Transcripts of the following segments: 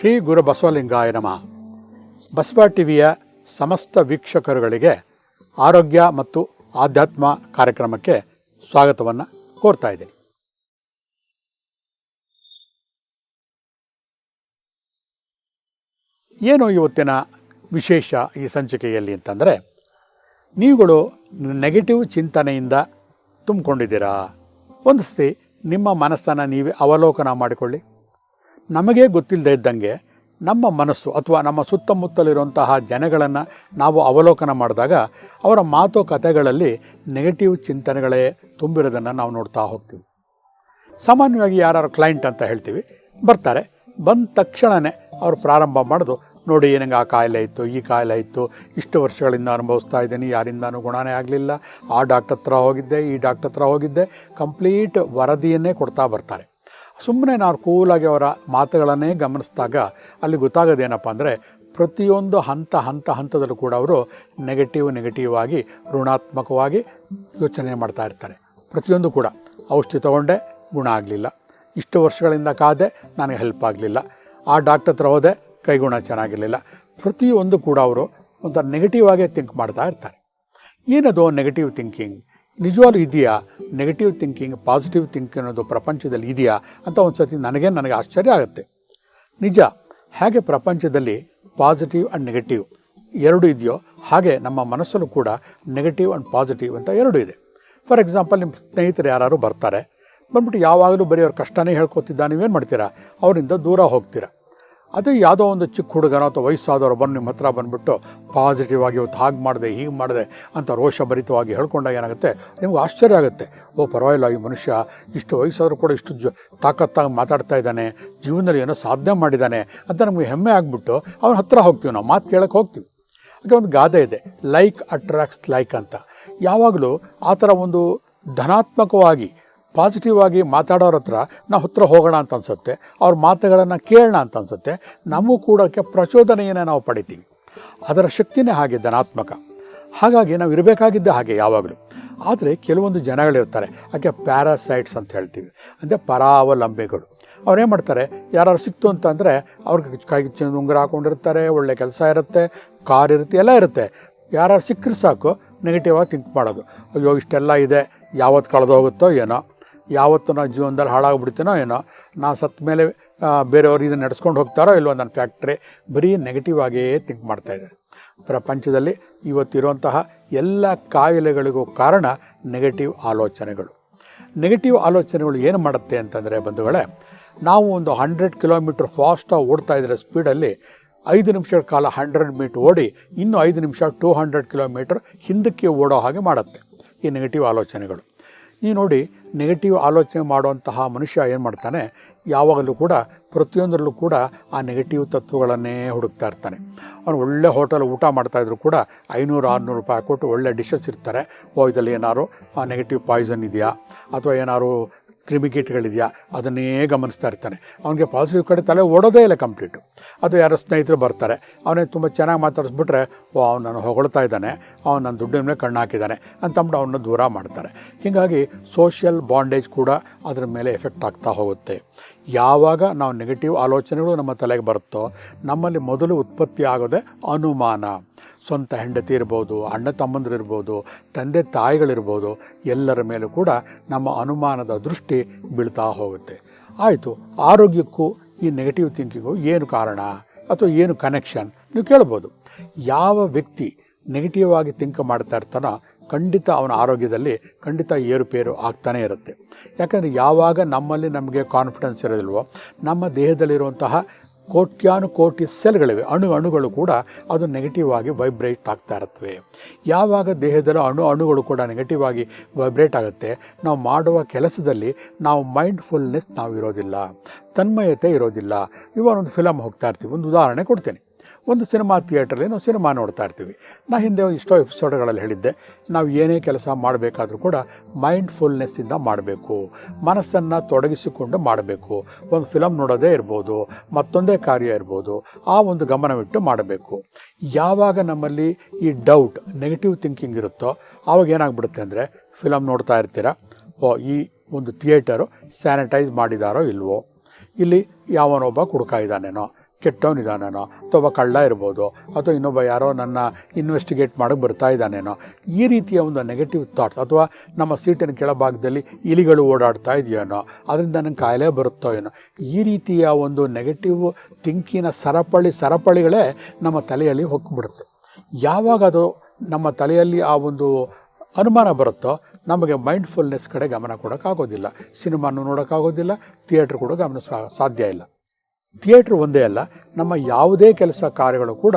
ಶ್ರೀ ಗುರು ಬಸವಲಿಂಗಾಯ ನಮಃ. ಬಸವ ಟಿವಿಯ ಸಮಸ್ತ ವೀಕ್ಷಕರುಗಳಿಗೆ ಆರೋಗ್ಯ ಮತ್ತು ಆಧ್ಯಾತ್ಮ ಕಾರ್ಯಕ್ರಮಕ್ಕೆ ಸ್ವಾಗತವನ್ನು ಕೋರ್ತಾ ಇದ್ದೀನಿ. ಏನು ಇವತ್ತಿನ ವಿಶೇಷ ಈ ಸಂಚಿಕೆಯಲ್ಲಿ ಅಂತಂದರೆ, ನೀವುಗಳು ನೆಗೆಟಿವ್ ಚಿಂತನೆಯಿಂದ ತುಂಬಿಕೊಂಡಿದ್ದೀರಾ? ಒಂದು ಸತಿ ನಿಮ್ಮ ಮನಸ್ಸನ್ನು ನೀವೇ ಅವಲೋಕನ ಮಾಡಿಕೊಳ್ಳಿ. ನಮಗೇ ಗೊತ್ತಿಲ್ಲದೆ ಇದ್ದಂಗೆ ನಮ್ಮ ಮನಸ್ಸು ಅಥವಾ ನಮ್ಮ ಸುತ್ತಮುತ್ತಲಿರುವಂತಹ ಜನಗಳನ್ನು ನಾವು ಅವಲೋಕನ ಮಾಡಿದಾಗ ಅವರ ಮಾತು ಕಥೆಗಳಲ್ಲಿ ನೆಗೆಟಿವ್ ಚಿಂತನೆಗಳೇ ತುಂಬಿರೋದನ್ನು ನಾವು ನೋಡ್ತಾ ಹೋಗ್ತೀವಿ. ಸಾಮಾನ್ಯವಾಗಿ ಯಾರು ಕ್ಲೈಂಟ್ ಅಂತ ಹೇಳ್ತೀವಿ, ಬರ್ತಾರೆ. ಬಂದ ತಕ್ಷಣವೇ ಅವರು ಪ್ರಾರಂಭ ಮಾಡೋದು, ನೋಡಿ ಏನಂಗೆ ಆ ಕಾಯಿಲೆ ಇತ್ತು, ಈ ಕಾಯಿಲೆ ಇತ್ತು. ಇಷ್ಟು ವರ್ಷಗಳಿಂದ ಅನುಭವಿಸ್ತಾ ಇದ್ದೀನಿ, ಯಾರಿಂದನೂ ಗುಣನೇ ಆಗಲಿಲ್ಲ. ಆ ಡಾಕ್ಟರ್ ಹತ್ರ ಹೋಗಿದ್ದೆ, ಈ ಡಾಕ್ಟರ್ ಹತ್ರ ಹೋಗಿದ್ದೆ. ಕಂಪ್ಲೀಟ್ ವರದಿಯನ್ನೇ ಕೊಡ್ತಾ ಬರ್ತಾರೆ. ಸುಮ್ಮನೆ ನಾವು ಕೂಲಾಗಿ ಅವರ ಮಾತುಗಳನ್ನೇ ಗಮನಿಸಿದಾಗ ಅಲ್ಲಿ ಗೊತ್ತಾಗೋದೇನಪ್ಪ ಅಂದರೆ ಪ್ರತಿಯೊಂದು ಹಂತ ಹಂತ, ಹಂತದಲ್ಲೂ ಕೂಡ ಅವರು ನೆಗೆಟಿವ್ ನೆಗೆಟಿವ್ ಆಗಿ, ಋಣಾತ್ಮಕವಾಗಿ ಯೋಚನೆ ಮಾಡ್ತಾ ಇರ್ತಾರೆ. ಪ್ರತಿಯೊಂದು ಕೂಡ. ಔಷಧಿ ತೊಗೊಂಡೆ, ಗುಣ ಆಗಲಿಲ್ಲ. ಇಷ್ಟು ವರ್ಷಗಳಿಂದ ಕಾದೆ, ನನಗೆ ಹೆಲ್ಪ್ ಆಗಲಿಲ್ಲ. ಆ ಡಾಕ್ಟರ್ ಹತ್ರ ಹೋದೆ ಕೈಗುಣ ಚೆನ್ನಾಗಿರಲಿಲ್ಲ. ಪ್ರತಿಯೊಂದು ಕೂಡ ಅವರು ಒಂಥರ ನೆಗೆಟಿವ್ ಆಗೇ ಥಿಂಕ್ ಮಾಡ್ತಾ ಇರ್ತಾರೆ. ಏನದು ನೆಗೆಟಿವ್ ಥಿಂಕಿಂಗ್ ನಿಜವಾಗ್ಲೂ ಇದೆಯಾ? ನೆಗೆಟಿವ್ ಥಿಂಕಿಂಗ್ ಪಾಸಿಟಿವ್ ಥಿಂಕಿಂಗ್ ಅನ್ನೋದು ಪ್ರಪಂಚದಲ್ಲಿ ಇದೆಯಾ? ಅಂತ ಒಂದು ಸತಿ ನನಗೆ ನನಗೆ ಆಶ್ಚರ್ಯ ಆಗುತ್ತೆ. ನಿಜ, ಹೇಗೆ ಪ್ರಪಂಚದಲ್ಲಿ ಪಾಸಿಟಿವ್ ಆ್ಯಂಡ್ ನೆಗೆಟಿವ್ ಎರಡು ಇದೆಯೋ, ಹಾಗೆ ನಮ್ಮ ಮನಸ್ಸಲ್ಲೂ ಕೂಡ ನೆಗೆಟಿವ್ ಆ್ಯಂಡ್ ಪಾಸಿಟಿವ್ ಅಂತ ಎರಡು ಇದೆ. ಫಾರ್ ಎಕ್ಸಾಂಪಲ್ ನಿಮ್ಮ ಸ್ನೇಹಿತರು ಯಾರು ಬರ್ತಾರೆ, ಬಂದ್ಬಿಟ್ಟು ಯಾವಾಗಲೂ ಬರೀ ಅವ್ರ ಕಷ್ಟನೇ ಹೇಳ್ಕೊತಿದ್ದ, ನೀವೇನು ಮಾಡ್ತೀರಾ? ಅವರಿಂದ ದೂರ ಹೋಗ್ತೀರಾ. ಅದೇ ಯಾವುದೋ ಒಂದು ಚಿಕ್ಕ ಹುಡುಗನ ಅಥವಾ ವಯಸ್ಸಾದವರು ಬಂದು ನಿಮ್ಮ ಹತ್ರ ಬಂದುಬಿಟ್ಟು ಪಾಸಿಟಿವ್ ಆಗಿ ಇವತ್ತು ಹಾಗೆ ಮಾಡಿದೆ, ಹೀಗೆ ಮಾಡಿದೆ ಅಂತ ರೋಷಭರಿತವಾಗಿ ಹೇಳ್ಕೊಂಡಾಗ ಏನಾಗುತ್ತೆ? ನಿಮ್ಗೆ ಆಶ್ಚರ್ಯ ಆಗುತ್ತೆ. ಓ, ಪರವಾಗಿಲ್ಲ, ಈ ಮನುಷ್ಯ ಇಷ್ಟು ವಯಸ್ಸಾದರೂ ಕೂಡ ಇಷ್ಟು ಜ ತಾಕತ್ತಾಗಿ ಮಾತಾಡ್ತಾ ಇದ್ದಾನೆ, ಜೀವನದಲ್ಲಿ ಏನೋ ಸಾಧನೆ ಮಾಡಿದ್ದಾನೆ ಅಂತ ನಮಗೆ ಹೆಮ್ಮೆ ಆಗಿಬಿಟ್ಟು ಅವನ ಹತ್ರ ಹೋಗ್ತೀವಿ ನಾವು, ಮಾತು ಕೇಳಕ್ಕೆ ಹೋಗ್ತೀವಿ. ಹಾಗೆ ಒಂದು ಗಾದೆ ಇದೆ ಲೈಕ್ ಅಟ್ರಾಕ್ಟ್ಸ್ ಲೈಕ್ ಅಂತ. ಯಾವಾಗಲೂ ಆ ಥರ ಒಂದು ಧನಾತ್ಮಕವಾಗಿ ಪಾಸಿಟಿವ್ ಆಗಿ ಮಾತಾಡೋರ ಹತ್ರ ನಾವು ಹತ್ರ ಹೋಗೋಣ ಅಂತ ಅನ್ಸುತ್ತೆ. ಅವ್ರ ಮಾತುಗಳನ್ನು ಕೇಳೋಣ ಅಂತ ಅನ್ಸುತ್ತೆ. ನಮಗೂ ಕೂಡ ಪ್ರಚೋದನೆಯನ್ನು ನಾವು ಪಡಿತೀವಿ. ಅದರ ಶಕ್ತಿನೇ ಹಾಗೆ ಧನಾತ್ಮಕ ಹಾಗಾಗಿ ನಾವು ಇರಬೇಕಾಗಿದ್ದ ಹಾಗೆ ಯಾವಾಗಲೂ. ಆದರೆ ಕೆಲವೊಂದು ಜನಗಳಿರ್ತಾರೆ ಯಾಕೆ ಪ್ಯಾರಾಸೈಟ್ಸ್ ಅಂತ ಹೇಳ್ತೀವಿ. ಅಂದರೆ ಪರಾವಲಂಬಿಗಳು. ಅವ್ರೇನು ಮಾಡ್ತಾರೆ? ಯಾರು ಸಿಕ್ತು ಅಂತಂದರೆ ಅವ್ರಿಗೆ ಕೈ ಉಂಗುರ ಹಾಕೊಂಡಿರ್ತಾರೆ, ಒಳ್ಳೆ ಕೆಲಸ ಇರುತ್ತೆ, ಕಾರ್ ಇರುತ್ತೆ, ಎಲ್ಲ ಇರುತ್ತೆ. ಯಾರು ಸಿಕ್ಕರೆ ಸಾಕು ನೆಗೆಟಿವ್ ಆಗಿ ಥಿಂಕ್ ಮಾಡೋದು. ಅಯ್ಯೋ, ಇಷ್ಟೆಲ್ಲ ಇದೆ. ಯಾವತ್ತು ಕಳೆದೋಗುತ್ತೋ ಏನೋ. ಯಾವತ್ತು ನಾನು ಜೀವನದಲ್ಲಿ ಹಾಳಾಗ್ಬಿಡ್ತೀನೋ ಏನೋ, ನಾನು ಸತ್ತ ಮೇಲೆ ಬೇರೆಯವ್ರು ಇದನ್ನು ನಡೆಸ್ಕೊಂಡು ಹೋಗ್ತಾರೋ ಇಲ್ವೋ ನನ್ನ ಫ್ಯಾಕ್ಟ್ರಿ, ಬರೀ ನೆಗೆಟಿವ್ ಆಗೇ ಥಿಂಕ್ ಮಾಡ್ತಾ ಇದ್ದಾರೆ. ಪ್ರಪಂಚದಲ್ಲಿ ಇವತ್ತಿರುವಂತಹ ಎಲ್ಲ ಕಾಯಿಲೆಗಳಿಗೂ ಕಾರಣ ನೆಗೆಟಿವ್ ಆಲೋಚನೆಗಳು. ನೆಗೆಟಿವ್ ಆಲೋಚನೆಗಳು ಏನು ಮಾಡುತ್ತೆ ಅಂತಂದರೆ ಬಂಧುಗಳೇ, ನಾವು ಒಂದು ಹಂಡ್ರೆಡ್ ಕಿಲೋಮೀಟ್ರ್ ಫಾಸ್ಟಾಗಿ ಓಡ್ತಾ ಇದ್ದರೆ ಸ್ಪೀಡಲ್ಲಿ ಐದು ನಿಮಿಷದ ಕಾಲ ಹಂಡ್ರೆಡ್ ಮೀಟ್ ಓಡಿ, ಇನ್ನೂ ಐದು ನಿಮಿಷ ಟೂ ಹಂಡ್ರೆಡ್ ಕಿಲೋಮೀಟ್ರ್ ಹಿಂದಕ್ಕೆ ಓಡೋ ಹಾಗೆ ಮಾಡುತ್ತೆ. ಈ ನೆಗೆಟಿವ್ ಆಲೋಚನೆಗಳು. ನೀವು ನೋಡಿ ನೆಗೆಟಿವ್ ಆಲೋಚನೆ ಮಾಡುವಂತಹ ಮನುಷ್ಯ ಏನು ಮಾಡ್ತಾನೆ? ಯಾವಾಗಲೂ ಕೂಡ, ಪ್ರತಿಯೊಂದರಲ್ಲೂ ಕೂಡ ಆ ನೆಗೆಟಿವ್ ತತ್ವಗಳನ್ನೇ ಹುಡುಕ್ತಾ ಇರ್ತಾನೆ. ಅವನು ಒಳ್ಳೆ ಹೋಟೆಲ್ ಊಟ ಮಾಡ್ತಾಯಿದ್ರು ಕೂಡ ಐನೂರು, ಆರುನೂರು ರೂಪಾಯಿ ಕೊಟ್ಟು ಒಳ್ಳೆ ಡಿಶಸ್ ಇರ್ತಾರೆ. ಓ, ಇದರಲ್ಲಿ ಏನಾದ್ರು ನೆಗೆಟಿವ್ ಪಾಯ್ಸನ್ ಇದೆಯಾ? ಅಥವಾ ಏನಾದ್ರು ಕ್ರಿಮಿಕೀಟ್ಗಳಿದೆಯಾ? ಅದನ್ನೇ ಗಮನಿಸ್ತಾ ಇರ್ತಾನೆ. ಅವನಿಗೆ ಪಾಸಿಟಿವ್ ಕಡೆ ತಲೆ ಓಡೋದೇ ಇಲ್ಲ ಕಂಪ್ಲೀಟು ಅದು ಯಾರೋ ಸ್ನೇಹಿತರು ಬರ್ತಾರೆ. ಅವನೇ ತುಂಬ ಚೆನ್ನಾಗಿ ಮಾತಾಡಿಸ್ಬಿಟ್ರೆ, ಓ, ಅವ್ನು ನಾನು ಹೊಗಳ್ತಾ ಇದ್ದಾನೆ. ಅವ್ನು ನನ್ನ ದುಡ್ಡಿನ ಮೇಲೆ ಕಣ್ಣು ಹಾಕಿದ್ದಾನೆ ಅಂತಂದ್ಬಿಟ್ಟು ಅವನ್ನ ದೂರ ಮಾಡ್ತಾರೆ. ಹೀಗಾಗಿ ಸೋಷಿಯಲ್ ಬಾಂಡೇಜ್ ಕೂಡ ಅದರ ಮೇಲೆ ಎಫೆಕ್ಟ್ ಆಗ್ತಾ ಹೋಗುತ್ತೆ. ಯಾವಾಗ ನಾವು ನೆಗೆಟಿವ್ ಆಲೋಚನೆಗಳು ನಮ್ಮ ತಲೆಗೆ ಬರುತ್ತೋ, ನಮ್ಮಲ್ಲಿ ಮೊದಲು ಉತ್ಪತ್ತಿ ಆಗೋದೇ ಅನುಮಾನ. ಸ್ವಂತ ಹೆಂಡತಿ ಇರ್ಬೋದು, ಅಣ್ಣ ತಮ್ಮಂದಿರು ಇರ್ಬೋದು, ತಂದೆ ತಾಯಿಗಳಿರ್ಬೋದು, ಎಲ್ಲರ ಮೇಲೂ ಕೂಡ ನಮ್ಮ ಅನುಮಾನದ ದೃಷ್ಟಿ ಬೀಳ್ತಾ ಹೋಗುತ್ತೆ. ಆಯಿತು, ಆರೋಗ್ಯಕ್ಕೂ ಈ ನೆಗೆಟಿವ್ ಥಿಂಕಿಂಗು ಏನು ಕಾರಣ ಅಥವಾ ಏನು ಕನೆಕ್ಷನ್ ನೀವು ಕೇಳ್ಬೋದು. ಯಾವ ವ್ಯಕ್ತಿ ನೆಗೆಟಿವ್ ಆಗಿ ಥಿಂಕ್ ಮಾಡ್ತಾ ಇರ್ತಾನೋ ಖಂಡಿತ ಅವನ ಆರೋಗ್ಯದಲ್ಲಿ ಖಂಡಿತ ಏರುಪೇರು ಆಗ್ತಾನೇ ಇರುತ್ತೆ. ಯಾಕಂದರೆ ಯಾವಾಗ ನಮ್ಮಲ್ಲಿ ನಮಗೆ ಕಾನ್ಫಿಡೆನ್ಸ್ ಇರೋದಿಲ್ವೋ, ನಮ್ಮ ದೇಹದಲ್ಲಿರುವಂತಹ ಕೋಟ್ಯಾನು ಕೋಟಿ ಸೆಲ್ಗಳಿವೆ. ಅಣು ಅಣುಗಳು ಕೂಡ ಅದು ನೆಗೆಟಿವ್ ಆಗಿ ವೈಬ್ರೇಟ್ ಆಗ್ತಾ ಇರುತ್ತವೆ. ಯಾವಾಗ ದೇಹದಲ್ಲಿ ಅಣು ಅಣುಗಳು ಕೂಡ ನೆಗೆಟಿವ್ ಆಗಿ ವೈಬ್ರೇಟ್ ಆಗುತ್ತೆ, ನಾವು ಮಾಡುವ ಕೆಲಸದಲ್ಲಿ ನಾವು ಮೈಂಡ್ಫುಲ್ನೆಸ್ ನಾವು ಇರೋದಿಲ್ಲ ತನ್ಮಯತೆ ಇರೋದಿಲ್ಲ. ಇವಾಗ ಒಂದು ಫಿಲಮ್ ಹೋಗ್ತಾ ಇರ್ತೀವಿ, ಒಂದು ಉದಾಹರಣೆ ಕೊಡ್ತೇನೆ. ಒಂದು ಸಿನಿಮಾ ಥಿಯೇಟ್ರಲ್ಲಿ ನಾವು ಸಿನಿಮಾ ನೋಡ್ತಾ ಇರ್ತೀವಿ. ನಾ ಹಿಂದೆ ಇಷ್ಟೋ ಎಪಿಸೋಡ್ಗಳಲ್ಲಿ ಹೇಳಿದ್ದೆ, ನಾವು ಏನೇ ಕೆಲಸ ಮಾಡಬೇಕಾದ್ರೂ ಕೂಡ ಮೈಂಡ್ಫುಲ್ನೆಸ್ಸಿಂದ ಮಾಡಬೇಕು. ಮನಸ್ಸನ್ನು ತೊಡಗಿಸಿಕೊಂಡು ಮಾಡಬೇಕು. ಒಂದು ಫಿಲಮ್ ನೋಡೋದೇ ಇರ್ಬೋದು, ಮತ್ತೊಂದೇ ಕಾರ್ಯ ಇರ್ಬೋದು, ಆ ಒಂದು ಗಮನವಿಟ್ಟು ಮಾಡಬೇಕು. ಯಾವಾಗ ನಮ್ಮಲ್ಲಿ ಈ ಡೌಟ್ ನೆಗೆಟಿವ್ ಥಿಂಕಿಂಗ್ ಇರುತ್ತೋ, ಆವಾಗ ಏನಾಗ್ಬಿಡುತ್ತೆ ಅಂದರೆ ಫಿಲಮ್ ನೋಡ್ತಾ ಇರ್ತೀರಾ? ಓ, ಈ ಒಂದು ಥಿಯೇಟರು ಸ್ಯಾನಿಟೈಸ್ ಮಾಡಿದಾರೋ ಇಲ್ವೋ? ಇಲ್ಲಿ ಯಾವನೊಬ್ಬ ಕುಡ್ಕಾಯಿದ್ದಾನೇನೋ ಕೆಟ್ಟವನಿದ್ದಾನೇನೋ ಅಥವಾ ಕಳ್ಳ ಇರ್ಬೋದು, ಅಥವಾ ಇನ್ನೊಬ್ಬ ಯಾರೋ ನನ್ನ ಇನ್ವೆಸ್ಟಿಗೇಟ್ ಮಾಡೋಕ್ಕೆ ಬರ್ತಾ ಇದ್ದಾನೇನೋ, ಈ ರೀತಿಯ ಒಂದು ನೆಗೆಟಿವ್ ಥಾಟ್ಸ್ ಅಥವಾ ನಮ್ಮ ಸೀಟಿನ ಕೆಳಭಾಗದಲ್ಲಿ ಇಲಿಗಳು ಓಡಾಡ್ತಾ ಇದೆಯೇನೋ, ಅದರಿಂದ ನನಗೆ ಕಾಯಿಲೆ ಬರುತ್ತೋ ಏನೋ, ಈ ರೀತಿಯ ಒಂದು ನೆಗೆಟಿವ್ ಥಿಂಕಿನ ಸರಪಳಿ, ಸರಪಳಿಗಳೇ ನಮ್ಮ ತಲೆಯಲ್ಲಿ ಹೊಕ್ಕಿಬಿಡುತ್ತೆ ಯಾವಾಗ ಅದು ನಮ್ಮ ತಲೆಯಲ್ಲಿ ಆ ಒಂದು ಅನುಮಾನ ಬರುತ್ತೋ, ನಮಗೆ ಮೈಂಡ್ಫುಲ್ನೆಸ್ ಕಡೆ ಗಮನ ಕೊಡೋಕ್ಕಾಗೋದಿಲ್ಲ. ಸಿನಿಮಾನು ನೋಡೋಕ್ಕಾಗೋದಿಲ್ಲ ಥಿಯೇಟ್ರ್ ಕೂಡ ಗಮನ ಸಾಧ್ಯ ಇಲ್ಲ. ಥಿಯೇಟ್ರ್ ಒಂದೇ ಅಲ್ಲ, ನಮ್ಮ ಯಾವುದೇ ಕೆಲಸ ಕಾರ್ಯಗಳು ಕೂಡ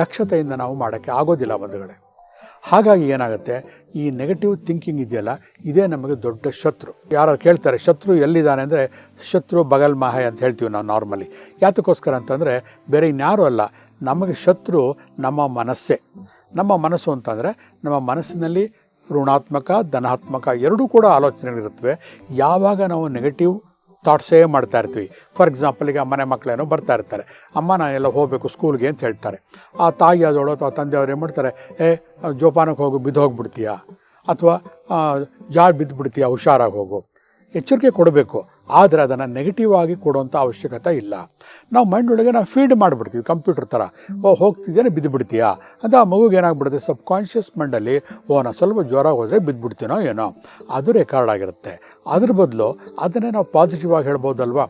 ದಕ್ಷತೆಯಿಂದ ನಾವು ಮಾಡೋಕ್ಕೆ ಆಗೋದಿಲ್ಲ ಬಂಧುಗಳೇ ಹಾಗಾಗಿ ಏನಾಗುತ್ತೆ, ಈ ನೆಗೆಟಿವ್ ಥಿಂಕಿಂಗ್ ಇದೆಯಲ್ಲ, ಇದೇ ನಮಗೆ ದೊಡ್ಡ ಶತ್ರು. ಯಾರು ಕೇಳ್ತಾರೆ, ಶತ್ರು ಎಲ್ಲಿದ್ದಾನೆ? ಅಂದರೆ, ಶತ್ರು ಬಗಲ್ ಮಾಹೆ ಅಂತ ಹೇಳ್ತೀವಿ ನಾವು ನಾರ್ಮಲಿ. ಯಾತಕ್ಕೋಸ್ಕರ ಅಂತಂದರೆ, ಬೇರೆ ಇನ್ಯಾರೂ ಅಲ್ಲ, ನಮಗೆ ಶತ್ರು ನಮ್ಮ ಮನಸ್ಸೇ. ನಮ್ಮ ಮನಸ್ಸು ಅಂತಂದರೆ, ನಮ್ಮ ಮನಸ್ಸಿನಲ್ಲಿ ಋಣಾತ್ಮಕ, ಧನಾತ್ಮಕ ಎರಡೂ ಕೂಡ ಆಲೋಚನೆಗಳಿರುತ್ತವೆ. ಯಾವಾಗ ನಾವು ನೆಗೆಟಿವ್ ಥಾಟ್ಸೇ ಮಾಡ್ತಾ ಇರ್ತೀವಿ. ಫಾರ್ ಎಕ್ಸಾಂಪಲ್ ಈಗ ಮನೆ ಮಕ್ಕಳೇನೋ ಬರ್ತಾ ಇರ್ತಾರೆ. ಅಮ್ಮ ನಾನು ಎಲ್ಲ ಹೋಗಬೇಕು ಸ್ಕೂಲ್ಗೆ ಅಂತ ಹೇಳ್ತಾರೆ. ಆ ತಾಯಿ ಅದೋಳು ಅಥವಾ ತಂದೆಯವ್ರು ಏನು ಮಾಡ್ತಾರೆ? ಏ, ಜೋಪಾನಕ್ಕೆ ಹೋಗು ಬಿದ್ದು ಹೋಗ್ಬಿಡ್ತೀಯಾ ಅಥವಾ ಜಾರ್ ಬಿದ್ದು ಬಿಡ್ತೀಯಾ ಹುಷಾರಾಗಿ ಹೋಗು. ಎಚ್ಚರಿಕೆ ಕೊಡಬೇಕು. ಆದರೆ ಅದನ್ನು ನೆಗೆಟಿವ್ ಆಗಿ ಕೊಡುವಂಥ ಅವಶ್ಯಕತೆ ಇಲ್ಲ. ನಾವು ಮೈಂಡ್ ಒಳಗೆ ನಾವು ಫೀಡ್ ಮಾಡಿಬಿಡ್ತೀವಿ ಕಂಪ್ಯೂಟರ್ ಥರ. ಓ, ಹೋಗ್ತಿದ್ದೇನೆ ಬಿದ್ದುಬಿಡ್ತೀಯಾ ಅಂತ ಆ ಮಗುಗೆ ಏನಾಗ್ಬಿಡುತ್ತೆ? ಸಬ್ ಕಾನ್ಷಿಯಸ್ ಮೈಂಡಲ್ಲಿ ಓ ನಾನು ಸ್ವಲ್ಪ ಜ್ವರ ಹೋದರೆ ಬಿದ್ದುಬಿಡ್ತೀನೋ ಏನೋ? ಅದು ರೆಕಾರ್ಡ್ ಆಗಿರುತ್ತೆ. ಅದ್ರ ಬದಲು ಅದನ್ನೇ ನಾವು ಪಾಸಿಟಿವ್ ಆಗಿ ಹೇಳ್ಬೋದಲ್ವಾ?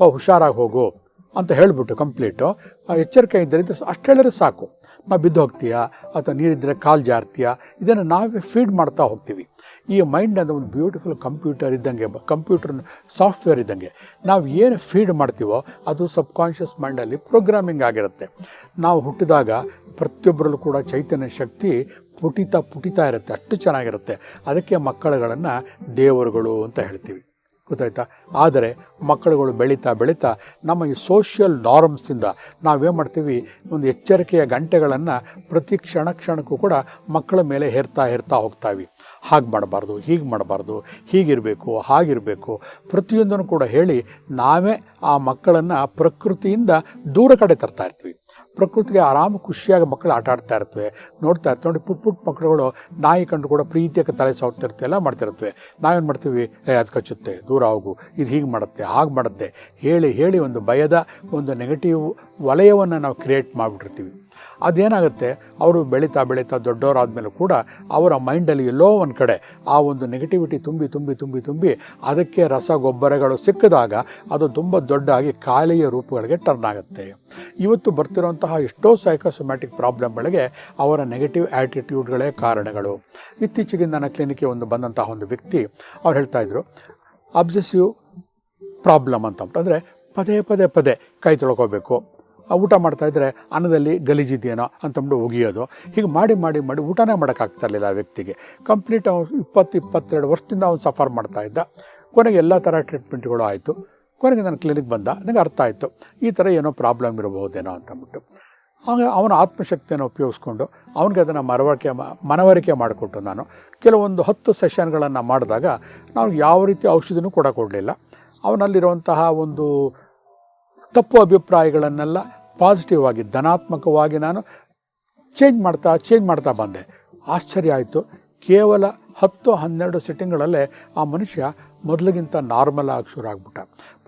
ಓ, ಹುಷಾರಾಗಿ ಹೋಗು ಅಂತ ಹೇಳಿಬಿಟ್ಟು ಕಂಪ್ಲೀಟು ಎಚ್ಚರಿಕೆ ಇದ್ದರಿಂದ ಅಷ್ಟು ಹೇಳಿದ್ರೆ ಸಾಕು. ನಾವು ಬಿದ್ದು ಹೋಗ್ತೀಯಾ? ಅಥವಾ ನೀರಿದ್ದರೆ ಕಾಲು ಜಾರ್ತೀಯಾ? ಇದನ್ನು ನಾವೇ ಫೀಡ್ ಮಾಡ್ತಾ ಹೋಗ್ತೀವಿ. ಈ ಮೈಂಡ್ ಅಂದರೆ ಒಂದು ಬ್ಯೂಟಿಫುಲ್ ಕಂಪ್ಯೂಟರ್ ಇದ್ದಂಗೆ ಕಂಪ್ಯೂಟರ್ ಸಾಫ್ಟ್ವೇರ್ ಇದ್ದಂಗೆ. ನಾವು ಏನು ಫೀಡ್ ಮಾಡ್ತೀವೋ ಅದು ಸಬ್ ಕಾನ್ಷಿಯಸ್ ಮೈಂಡಲ್ಲಿ ಪ್ರೋಗ್ರಾಮಿಂಗ್ ಆಗಿರುತ್ತೆ. ನಾವು ಹುಟ್ಟಿದಾಗ ಪ್ರತಿಯೊಬ್ಬರಲ್ಲೂ ಕೂಡ ಚೈತನ್ಯ ಶಕ್ತಿ ಪುಟಿತ ಪುಟಿತಾ ಇರುತ್ತೆ, ಅಷ್ಟು ಚೆನ್ನಾಗಿರುತ್ತೆ. ಅದಕ್ಕೆ ಮಕ್ಕಳುಗಳನ್ನು ದೇವರುಗಳು ಅಂತ ಹೇಳ್ತೀವಿ. ಗೊತ್ತಾಯ್ತಾ? ಆದರೆ ಮಕ್ಕಳುಗಳು ಬೆಳೀತಾ ಬೆಳೀತಾ ನಮ್ಮ ಈ ಸೋಷಿಯಲ್ ನಾರ್ಮ್ಸಿಂದ ನಾವೇನು ಮಾಡ್ತೀವಿ? ಒಂದು ಎಚ್ಚರಿಕೆಯ ಗಂಟೆಗಳನ್ನು ಪ್ರತಿ ಕ್ಷಣ ಕ್ಷಣಕ್ಕೂ ಕೂಡ ಮಕ್ಕಳ ಮೇಲೆ ಹೇರ್ತಾ ಹೇರ್ತಾ ಹೋಗ್ತಾವೆ. ಹಾಗೆ ಮಾಡಬಾರ್ದು, ಹೀಗೆ ಮಾಡಬಾರ್ದು, ಹೀಗಿರಬೇಕು, ಹಾಗಿರಬೇಕು. ಪ್ರತಿಯೊಂದನ್ನು ಕೂಡ ಹೇಳಿ ನಾವೇ ಆ ಮಕ್ಕಳನ್ನು ಪ್ರಕೃತಿಯಿಂದ ದೂರ ಕಡೆ ತರ್ತಾ ಇರ್ತೀವಿ. ಪ್ರಕೃತಿಗೆ ಆರಾಮ ಖುಷಿಯಾಗಿ ಮಕ್ಕಳು ಆಟ ಆಡ್ತಾ ಇರ್ತವೆ. ನೋಡ್ತಾ ಇರ್ತೀವಿ. ನೋಡಿ ಪುಟ್ಟ ಪುಟ್ಟ ಮಕ್ಕಳುಗಳು ನಾಯಿ ಕಂಡು ಕೂಡ ಪ್ರೀತಿಯಾಗಿ ತಲೆ ಸಾವ್ತಿರ್ತವೆ ಎಲ್ಲ ಮಾಡ್ತಿರ್ತವೆ ನಾವೇನು ಮಾಡ್ತೀವಿ? ಅದು ಕಚ್ಚುತ್ತೆ, ದೂರ ಹೋಗು, ಇದು ಹೀಗೆ ಮಾಡುತ್ತೆ, ಹಾಗೆ ಮಾಡುತ್ತೆ. ಹೇಳಿ ಹೇಳಿ ಒಂದು ಭಯದ, ಒಂದು ನೆಗೆಟಿವ್ ವಲಯವನ್ನು ನಾವು ಕ್ರಿಯೇಟ್ ಮಾಡಿಬಿಟ್ಟಿರ್ತೀವಿ. ಅದೇನಾಗುತ್ತೆ? ಅವರು ಬೆಳೀತಾ ಬೆಳೀತಾ ದೊಡ್ಡವರಾದ್ಮೇಲೆ ಕೂಡ ಅವರ ಮೈಂಡಲ್ಲಿ ಎಲ್ಲೋ ಒಂದು ಕಡೆ ಆ ಒಂದು ನೆಗೆಟಿವಿಟಿ ತುಂಬಿ ತುಂಬಿ ತುಂಬಿ ತುಂಬಿ ಅದಕ್ಕೆ ರಸಗೊಬ್ಬರಗಳು ಸಿಕ್ಕಿದಾಗ ಅದು ತುಂಬ ದೊಡ್ಡಾಗಿ ಕಾಯಿಲೆಯ ರೂಪಗಳಿಗೆ ಟರ್ನ್ ಆಗುತ್ತೆ. ಇವತ್ತು ಬರ್ತಿರುವಂತಹ ಎಷ್ಟೋ ಸೈಕೋಸೊಮ್ಯಾಟಿಕ್ ಪ್ರಾಬ್ಲಮ್ಗಳಿಗೆ ಅವರ ನೆಗೆಟಿವ್ ಆ್ಯಟಿಟ್ಯೂಡ್ಗಳೇ ಕಾರಣಗಳು. ಇತ್ತೀಚೆಗೆ ನನ್ನ ಕ್ಲಿನಿಕ್ಗೆ ಒಂದು ಬಂದಂತಹ ಒಂದು ವ್ಯಕ್ತಿ ಅವ್ರು ಹೇಳ್ತಾ ಇದ್ರು ಅಬ್ಸೆಸಿವ್ ಪ್ರಾಬ್ಲಮ್ ಅಂತ ಅಂದರೆ ಪದೇ ಪದೇ ಪದೇ ಕೈ ತೊಳ್ಕೋಬೇಕು. ಊಟ ಮಾಡ್ತಾಯಿದ್ರೆ ಅನ್ನದಲ್ಲಿ ಗಲೀಜಿದೆಯೇನೋ ಅಂತಂದ್ಬಿಟ್ಟು ಒಗಿಯೋದು. ಹೀಗೆ ಮಾಡಿ ಮಾಡಿ ಮಾಡಿ ಊಟನೇ ಮಾಡೋಕ್ಕಾಗ್ತಾ ಇರಲಿಲ್ಲ ಆ ವ್ಯಕ್ತಿಗೆ. ಕಂಪ್ಲೀಟ್ ಅವ್ನು ಇಪ್ಪತ್ತು, ಇಪ್ಪತ್ತೆರಡು ವರ್ಷದಿಂದ ಅವ್ನು ಸಫರ್ ಮಾಡ್ತಾ ಇದ್ದ. ಕೊನೆಗೆ ಎಲ್ಲ ಥರ ಟ್ರೀಟ್ಮೆಂಟ್ಗಳು ಆಯಿತು. ಕೊನೆಗೆ ನನ್ನ ಕ್ಲಿನಿಕ್ ಬಂದ. ನನಗೆ ಅರ್ಥ ಆಯಿತು. ಈ ಥರ ಏನೋ ಪ್ರಾಬ್ಲಮ್ ಇರಬಹುದೇನೋ ಅಂತಂದ್ಬಿಟ್ಟು ಹಾಗೆ ಅವನ ಆತ್ಮಶಕ್ತಿಯನ್ನು ಉಪಯೋಗಿಸ್ಕೊಂಡು ಅವನಿಗೆ ಅದನ್ನು ಮರವರಿಕೆ, ಮನವರಿಕೆ ಮಾಡಿಕೊಟ್ಟು ನಾನು ಕೆಲವೊಂದು ಹತ್ತು ಸೆಷನ್ಗಳನ್ನು ಮಾಡಿದಾಗ ನಾವು ಯಾವ ರೀತಿ ಔಷಧಿನೂ ಕೂಡ ಕೊಡಲಿಲ್ಲ. ಅವನಲ್ಲಿರುವಂತಹ ಒಂದು ತಪ್ಪು ಅಭಿಪ್ರಾಯಗಳನ್ನೆಲ್ಲ ಪಾಸಿಟಿವ್ ಆಗಿ, ಧನಾತ್ಮಕವಾಗಿ ನಾನು ಚೇಂಜ್ ಮಾಡ್ತಾ ಚೇಂಜ್ ಮಾಡ್ತಾ ಬಂದೆ. ಆಶ್ಚರ್ಯ ಆಯಿತು. ಕೇವಲ ಹತ್ತು, ಹನ್ನೆರಡು ಸಿಟ್ಟಿಂಗ್ಗಳಲ್ಲೇ ಆ ಮನುಷ್ಯ ಮೊದಲಿಗಿಂತ ನಾರ್ಮಲ್ ಆಗಿ ಶುರು ಆಗ್ಬಿಟ್ಟ.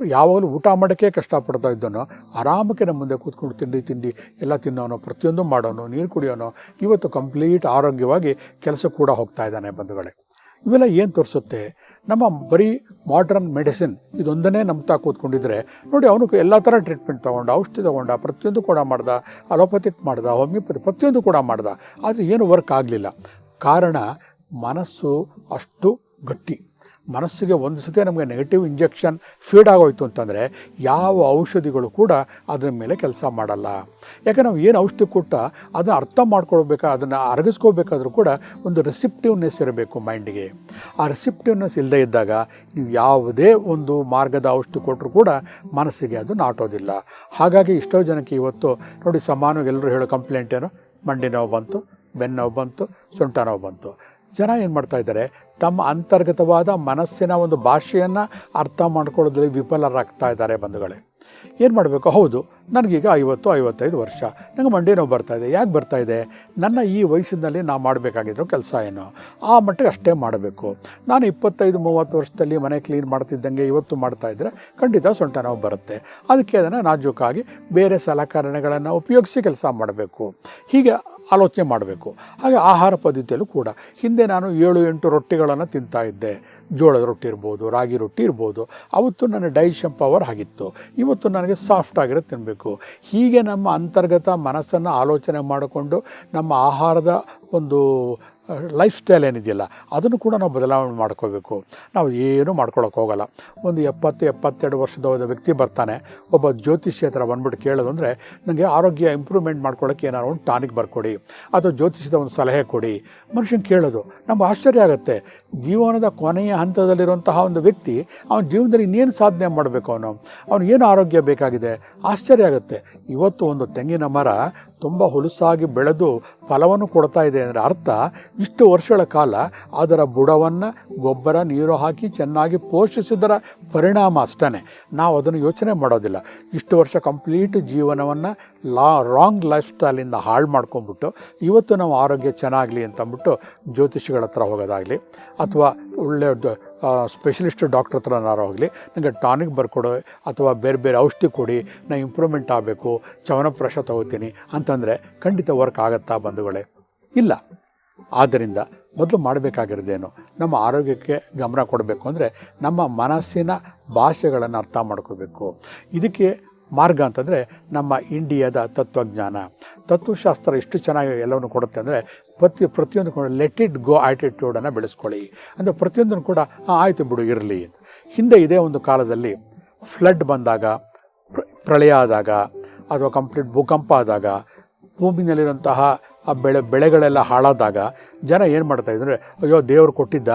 ಯಾವಾಗಲೂ ಊಟ ಮಾಡೋಕ್ಕೆ ಕಷ್ಟಪಡ್ತಾ ಇದ್ದನೋ ಆರಾಮಕ್ಕೆ ನಮ್ಮ ಮುಂದೆ ಕೂತ್ಕೊಂಡು ತಿಂಡಿ ತಿಂಡಿ, ಎಲ್ಲ ತಿನ್ನೋನು, ಪ್ರತಿಯೊಂದು ಮಾಡೋನು, ನೀರು ಕುಡಿಯೋನು, ಇವತ್ತು ಕಂಪ್ಲೀಟ್ ಆರೋಗ್ಯವಾಗಿ ಕೆಲಸ ಕೂಡ ಹೋಗ್ತಾ ಇದ್ದಾನೆ ಬಂಧುಗಳೇ. ಇವೆಲ್ಲ ಏನು ತೋರಿಸುತ್ತೆ? ನಮ್ಮ ಬರೀ ಮಾಡ್ರನ್ ಮೆಡಿಸಿನ್ ಇದೊಂದನ್ನೇ ನಂಬ್ತಾ ಕೂತ್ಕೊಂಡಿದ್ರೆ, ನೋಡಿ ಅವನು ಎಲ್ಲ ಥರ ಟ್ರೀಟ್ಮೆಂಟ್ ತೊಗೊಂಡ, ಔಷಧಿ ತೊಗೊಂಡ, ಪ್ರತಿಯೊಂದು ಕೂಡ ಮಾಡ್ದ ಅಲೋಪತಿಕ್ ಮಾಡ್ದ ಹೋಮಿಯೋಪತಿ ಪ್ರತಿಯೊಂದು ಕೂಡ ಮಾಡ್ದ, ಆದರೆ ಏನು ವರ್ಕ್ ಆಗಲಿಲ್ಲ. ಕಾರಣ, ಮನಸ್ಸು ಅಷ್ಟು ಗಟ್ಟಿ. ಮನಸ್ಸಿಗೆ ಒಂದು ಸತಿ ನಮಗೆ ನೆಗೆಟಿವ್ ಇಂಜೆಕ್ಷನ್ ಫೀಡ್ ಆಗೋಯ್ತು ಅಂತಂದರೆ ಯಾವ ಔಷಧಿಗಳು ಕೂಡ ಅದರ ಮೇಲೆ ಕೆಲಸ ಮಾಡಲ್ಲ. ಯಾಕೆ ನಾವು ಏನು ಔಷಧಿ ಕೊಟ್ಟ ಅದನ್ನು ಅರ್ಥ ಮಾಡ್ಕೊಳ್ಬೇಕಾ, ಅದನ್ನು ಅರಗಿಸ್ಕೋಬೇಕಾದ್ರೂ ಕೂಡ ಒಂದು ರೆಸಿಪ್ಟಿವ್ನೆಸ್ ಇರಬೇಕು ಮೈಂಡಿಗೆ ಆ ರೆಸಿಪ್ಟಿವ್ನೆಸ್ ಇಲ್ಲದೆ ಇದ್ದಾಗ ನೀವು ಯಾವುದೇ ಒಂದು ಮಾರ್ಗದ ಔಷಧಿ ಕೊಟ್ಟರು ಕೂಡ ಮನಸ್ಸಿಗೆ ಅದು ನಾಟೋದಿಲ್ಲ. ಹಾಗಾಗಿ ಎಷ್ಟೋ ಜನಕ್ಕೆ ಇವತ್ತು ನೋಡಿ ಸಮಾನವಾಗಿ ಎಲ್ಲರೂ ಹೇಳೋ ಕಂಪ್ಲೇಂಟ್ ಏನು? ಮಂಡಿ ನೋವು ಬಂತು, ಬೆನ್ನು ನೋವು ಬಂತು, ಸೊಂಟ ನೋವು ಬಂತು. ಜನ ಏನು ಮಾಡ್ತಾ ಇದ್ದಾರೆ, ತಮ್ಮ ಅಂತರ್ಗತವಾದ ಮನಸ್ಸಿನ ಒಂದು ಭಾಷೆಯನ್ನು ಅರ್ಥ ಮಾಡ್ಕೊಳ್ಳೋದ್ರಲ್ಲಿ ವಿಫಲರಾಗ್ತಾ ಇದ್ದಾರೆ ಬಂಧುಗಳೇ. ಏನು ಮಾಡಬೇಕು? ಹೌದು ನನಗೀಗ ಐವತ್ತು, ಐವತ್ತೈದು ವರ್ಷ. ನನಗೆ ಮಂಡಿ ನೋವು ಬರ್ತಾ ಇದೆ. ಯಾಕೆ ಬರ್ತಾ ಇದೆ? ನನ್ನ ಈ ವಯಸ್ಸಿನಲ್ಲಿ ನಾನು ಮಾಡಬೇಕಾಗಿರೋ ಕೆಲಸ ಏನು? ಆ ಮಟ್ಟಿಗೆ ಅಷ್ಟೇ ಮಾಡಬೇಕು. ನಾನು ಇಪ್ಪತ್ತೈದು, ಮೂವತ್ತು ವರ್ಷದಲ್ಲಿ ಮನೆ ಕ್ಲೀನ್ ಮಾಡ್ತಿದ್ದಂಗೆ ಇವತ್ತು ಮಾಡ್ತಾ ಇದ್ದರೆ ಖಂಡಿತ ಸೊಂಟ ನೋವು ಬರುತ್ತೆ. ಅದಕ್ಕೆ ಅದನ್ನು ನಾಜೂಕಾಗಿ ಬೇರೆ ಸಲಕರಣೆಗಳನ್ನು ಉಪಯೋಗಿಸಿ ಕೆಲಸ ಮಾಡಬೇಕು. ಹೀಗೆ ಆಲೋಚನೆ ಮಾಡಬೇಕು. ಹಾಗೆ ಆಹಾರ ಪದ್ಧತಿಯಲ್ಲೂ ಕೂಡ. ಹಿಂದೆ ನಾನು ಏಳು, ಎಂಟು ರೊಟ್ಟಿಗಳನ್ನು ತಿಂತಾ ಇದ್ದೆ. ಜೋಳದ ರೊಟ್ಟಿ ಇರ್ಬೋದು, ರಾಗಿ ರೊಟ್ಟಿ ಇರ್ಬೋದು. ಅವತ್ತು ನನ್ನ ಡೈಜೆಷನ್ ಪವರ್ ಆಗಿತ್ತು. ಇವತ್ತು ನನಗೆ ಸಾಫ್ಟ್ ಆಗಿರೋ ತಿನ್ನಬೇಕು ಹೀಗೆ ನಮ್ಮ ಅಂತರ್ಗತ ಮನಸ್ಸನ್ನು ಆಲೋಚನೆ ಮಾಡಿಕೊಂಡು ನಮ್ಮ ಆಹಾರದ ಒಂದು ಲೈಫ್ ಸ್ಟೈಲ್ ಏನಿದೆಯಲ್ಲ, ಅದನ್ನು ಕೂಡ ನಾವು ಬದಲಾವಣೆ ಮಾಡ್ಕೋಬೇಕು. ನಾವು ಏನೂ ಮಾಡ್ಕೊಳಕ್ಕೆ ಹೋಗಲ್ಲ. ಒಂದು ಎಪ್ಪತ್ತು, ಎಪ್ಪತ್ತೆರಡು ವರ್ಷದ ವ್ಯಕ್ತಿ ಬರ್ತಾನೆ, ಒಬ್ಬ ಜ್ಯೋತಿಷಿ ಹತ್ರ ಬಂದ್ಬಿಟ್ಟು ಕೇಳೋದು ಅಂದರೆ ನನಗೆ ಆರೋಗ್ಯ ಇಂಪ್ರೂವ್ಮೆಂಟ್ ಮಾಡ್ಕೊಳ್ಳೋಕ್ಕೆ ಏನಾದ್ರು ಒಂದು ಟಾನಿಕ್ ಬರ್ಕೊಡಿ, ಅಥವಾ ಜ್ಯೋತಿಷದ ಒಂದು ಸಲಹೆ ಕೊಡಿ. ಮನುಷ್ಯನ ಕೇಳೋದು, ನಮ್ಗೆ ಆಶ್ಚರ್ಯ ಆಗುತ್ತೆ. ಜೀವನದ ಕೊನೆಯ ಹಂತದಲ್ಲಿರುವಂತಹ ಒಂದು ವ್ಯಕ್ತಿ, ಅವನ ಜೀವನದಲ್ಲಿ ಇನ್ನೇನು ಸಾಧನೆ ಮಾಡಬೇಕು ಅವನು? ಅವನು ಏನು ಆರೋಗ್ಯ ಬೇಕಾಗಿದೆ? ಆಶ್ಚರ್ಯ ಆಗುತ್ತೆ. ಇವತ್ತು ಒಂದು ತೆಂಗಿನ ಮರ ತುಂಬ ಹೊಲಸಾಗಿ ಬೆಳೆದು ಫಲವನ್ನು ಕೊಡ್ತಾ ಇದೆ ಅಂದರೆ ಅರ್ಥ, ಇಷ್ಟು ವರ್ಷಗಳ ಕಾಲ ಅದರ ಬುಡವನ್ನು, ಗೊಬ್ಬರ, ನೀರು ಹಾಕಿ ಚೆನ್ನಾಗಿ ಪೋಷಿಸಿದರ ಪರಿಣಾಮ ಅಷ್ಟೇ ನಾವು ಅದನ್ನು ಯೋಚನೆ ಮಾಡೋದಿಲ್ಲ. ಇಷ್ಟು ವರ್ಷ ಕಂಪ್ಲೀಟ್ ಜೀವನವನ್ನು ಲಾ ರಾಂಗ್ ಲೈಫ್ ಸ್ಟೈಲಿಂದ ಹಾಳು ಮಾಡ್ಕೊಂಡ್ಬಿಟ್ಟು, ಇವತ್ತು ನಾವು ಆರೋಗ್ಯ ಚೆನ್ನಾಗಲಿ ಅಂತಂದ್ಬಿಟ್ಟು ಜ್ಯೋತಿಷಿಗಳ ಹತ್ರ ಹೋಗೋದಾಗಲಿ, ಅಥವಾ ಒಳ್ಳೆಯ ಸ್ಪೆಷಲಿಸ್ಟ್ ಡಾಕ್ಟ್ರ್ ಹತ್ರನಾರು ಹೋಗಲಿ ನನಗೆ ಟಾನಿಕ್ ಬರ್ಕೊಡು, ಅಥವಾ ಬೇರೆ ಬೇರೆ ಔಷಧಿ ಕೊಡಿ ನಾನು ಇಂಪ್ರೂವ್ಮೆಂಟ್ ಆಗಬೇಕು ಚವನಪ್ರಾಶ ತಗೋತೀನಿ ಅಂತಂದರೆ ಖಂಡಿತ ವರ್ಕ್ ಆಗುತ್ತಾ ಬಂಧುಗಳೇ? ಇಲ್ಲ. ಆದ್ದರಿಂದ ಮೊದಲು ಮಾಡಬೇಕಾಗಿರೋದೇನು? ನಮ್ಮ ಆರೋಗ್ಯಕ್ಕೆ ಗಮನ ಕೊಡಬೇಕು ಅಂದರೆ ನಮ್ಮ ಮನಸ್ಸಿನ ಭಾಷೆಗಳನ್ನು ಅರ್ಥ ಮಾಡ್ಕೋಬೇಕು. ಇದಕ್ಕೆ ಮಾರ್ಗ ಅಂತಂದರೆ ನಮ್ಮ ಇಂಡಿಯಾದ ತತ್ವಜ್ಞಾನ. ತತ್ವಶಾಸ್ತ್ರ ಎಷ್ಟು ಚೆನ್ನಾಗಿ ಎಲ್ಲವನ್ನು ಕೊಡುತ್ತೆ ಅಂದರೆ ಪ್ರತಿ ಪ್ರತಿಯೊಂದು ಕೂಡ ಲೆಟ್ ಇಟ್ ಗೋ ಆ್ಯಟಿಟ್ಯೂಡನ್ನು ಬೆಳೆಸ್ಕೊಳ್ಳಿ. ಅಂದರೆ ಪ್ರತಿಯೊಂದನ್ನು ಕೂಡ "ಆ, ಆಯಿತು ಬಿಡು ಇರಲಿ ಅಂತ. ಹಿಂದೆ ಇದೇ ಒಂದು ಕಾಲದಲ್ಲಿ ಫ್ಲಡ್ ಬಂದಾಗ ಪ್ರಳಯ ಆದಾಗ ಅಥವಾ ಕಂಪ್ಲೀಟ್ ಭೂಕಂಪ ಆದಾಗ ಭೂಮಿನಲ್ಲಿರುವಂತಹ ಆ ಬೆಳೆ ಬೆಳೆಗಳೆಲ್ಲ ಹಾಳಾದಾಗ ಜನ ಏನು ಮಾಡ್ತಾ ಇದ್ರೆ ಅಯ್ಯೋ, ದೇವ್ರು ಕೊಟ್ಟಿದ್ದ,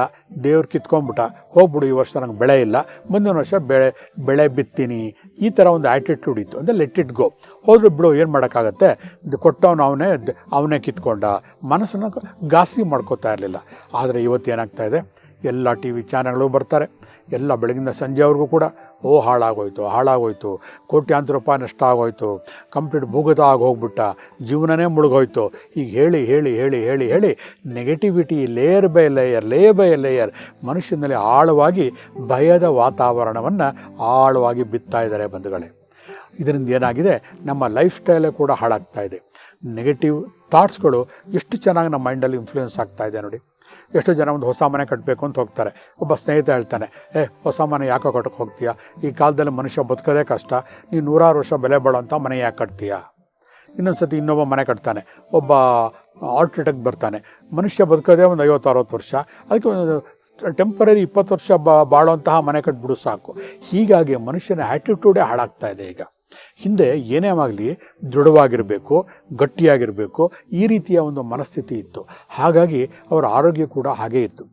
ದೇವ್ರು ಕಿತ್ಕೊಂಡ್ಬಿಟ್ಟ, ಹೋಗ್ಬಿಡು, ಈ ವರ್ಷ ನಂಗೆ ಬೆಳೆ ಇಲ್ಲ, ಮುಂದಿನ ವರ್ಷ ಬೆಳೆ ಬೆಳೆ ಬಿತ್ತೀನಿ. ಈ ಥರ ಒಂದು ಆ್ಯಟಿಟ್ಯೂಡ್ ಇತ್ತು. ಅಂದರೆ ಲೆಟ್ ಇಟ್ ಗೋ ಹೋದ್ರೆ ಬಿಡು, ಏನು ಮಾಡೋಕ್ಕಾಗತ್ತೆ? ಕೊಟ್ಟವನು ಅವನೇ ಅವನೇ ಕಿತ್ಕೊಂಡ. ಮನಸ್ಸನ್ನು ಘಾಸಿ ಮಾಡ್ಕೋತಾ ಇರಲಿಲ್ಲ. ಆದರೆ ಇವತ್ತು ಏನಾಗ್ತಾ ಇದೆ? ಎಲ್ಲ ಟಿ ವಿ ಚಾನಲ್ಗಳು ಬರ್ತಾರೆ. ಎಲ್ಲ ಬೆಳಗಿನ ಸಂಜೆವರೆಗೂ ಕೂಡ, ಓ, ಹಾಳಾಗೋಯ್ತು ಹಾಳಾಗೋಯ್ತು, ಕೋಟ್ಯಾಂತರ ರೂಪಾಯಿ ನಷ್ಟ ಆಗೋಯ್ತು, ಕಂಪ್ಲೀಟ್ ಭೂಗತ ಹೋಗ್ಬಿಟ್ಟ, ಜೀವನನೇ ಮುಳುಗೋಯ್ತು. ಈಗ ಹೇಳಿ ಹೇಳಿ ಹೇಳಿ ಹೇಳಿ ಹೇಳಿ negativity layer by layer lay by layer ಮನುಷ್ಯನಲ್ಲಿ ಆಳವಾಗಿ ಭಯದ ವಾತಾವರಣವನ್ನು ಆಳವಾಗಿ ಬಿತ್ತಾ ಇದ್ದಾರೆ ಬಂಧುಗಳೇ. ಇದರಿಂದ ಏನಾಗಿದೆ? ನಮ್ಮ ಲೈಫ್ ಸ್ಟೈಲೇ ಕೂಡ ಹಾಳಾಗ್ತಾ ಇದೆ. ನೆಗೆಟಿವ್ ಥಾಟ್ಸ್ಗಳು ಎಷ್ಟು ಚೆನ್ನಾಗಿ ನಮ್ಮ ಮೈಂಡಲ್ಲಿ ಇನ್ಫ್ಲೂಯೆನ್ಸ್ ಆಗ್ತಾ ಇದೆ ನೋಡಿ. ಎಷ್ಟೋ ಜನ ಒಂದು ಹೊಸ ಮನೆ ಕಟ್ಟಬೇಕು ಅಂತ ಹೋಗ್ತಾರೆ. ಒಬ್ಬ ಸ್ನೇಹಿತ ಹೇಳ್ತಾನೆ, ಏ, ಹೊಸ ಮನೆ ಯಾಕೋ ಕಟ್ಟಕ್ಕೆ ಹೋಗ್ತೀಯಾ? ಈ ಕಾಲದಲ್ಲಿ ಮನುಷ್ಯ ಬದುಕೋದೇ ಕಷ್ಟ. ನೀನು ನೂರಾರು ವರ್ಷ ಬೆಲೆ ಬಾಳೋಂಥ ಮನೆ ಯಾಕೆ ಕಟ್ತೀಯಾ? ಇನ್ನೊಂದು ಸತಿ ಇನ್ನೊಬ್ಬ ಮನೆ ಕಟ್ತಾನೆ. ಒಬ್ಬ ಆರ್ಕಿಟೆಕ್ಟ್ ಬರ್ತಾನೆ, ಮನುಷ್ಯ ಬದುಕೋದೇ ಒಂದು ಐವತ್ತು ಅರವತ್ತು ವರ್ಷ. ಅದಕ್ಕೆ ಒಂದು ಟೆಂಪರರಿ ಇಪ್ಪತ್ತು ವರ್ಷ ಬಾಳುವಂತಹ ಮನೆ ಕಟ್ಬಿಡು ಸಾಕು. ಹೀಗಾಗಿ ಮನುಷ್ಯನ ಆ್ಯಟಿಟ್ಯೂಡೇ ಹಾಳಾಗ್ತಾ ಇದೆ ಈಗ. ಹಿಂದೆ ಏನೇ ಆಗಲಿ ದೃಢವಾಗಿರಬೇಕು, ಗಟ್ಟಿಯಾಗಿರಬೇಕು, ಈ ರೀತಿಯ ಒಂದು ಮನಸ್ಥಿತಿ ಇತ್ತು. ಹಾಗಾಗಿ ಅವರ ಆರೋಗ್ಯ ಕೂಡ ಹಾಗೇ ಇತ್ತು.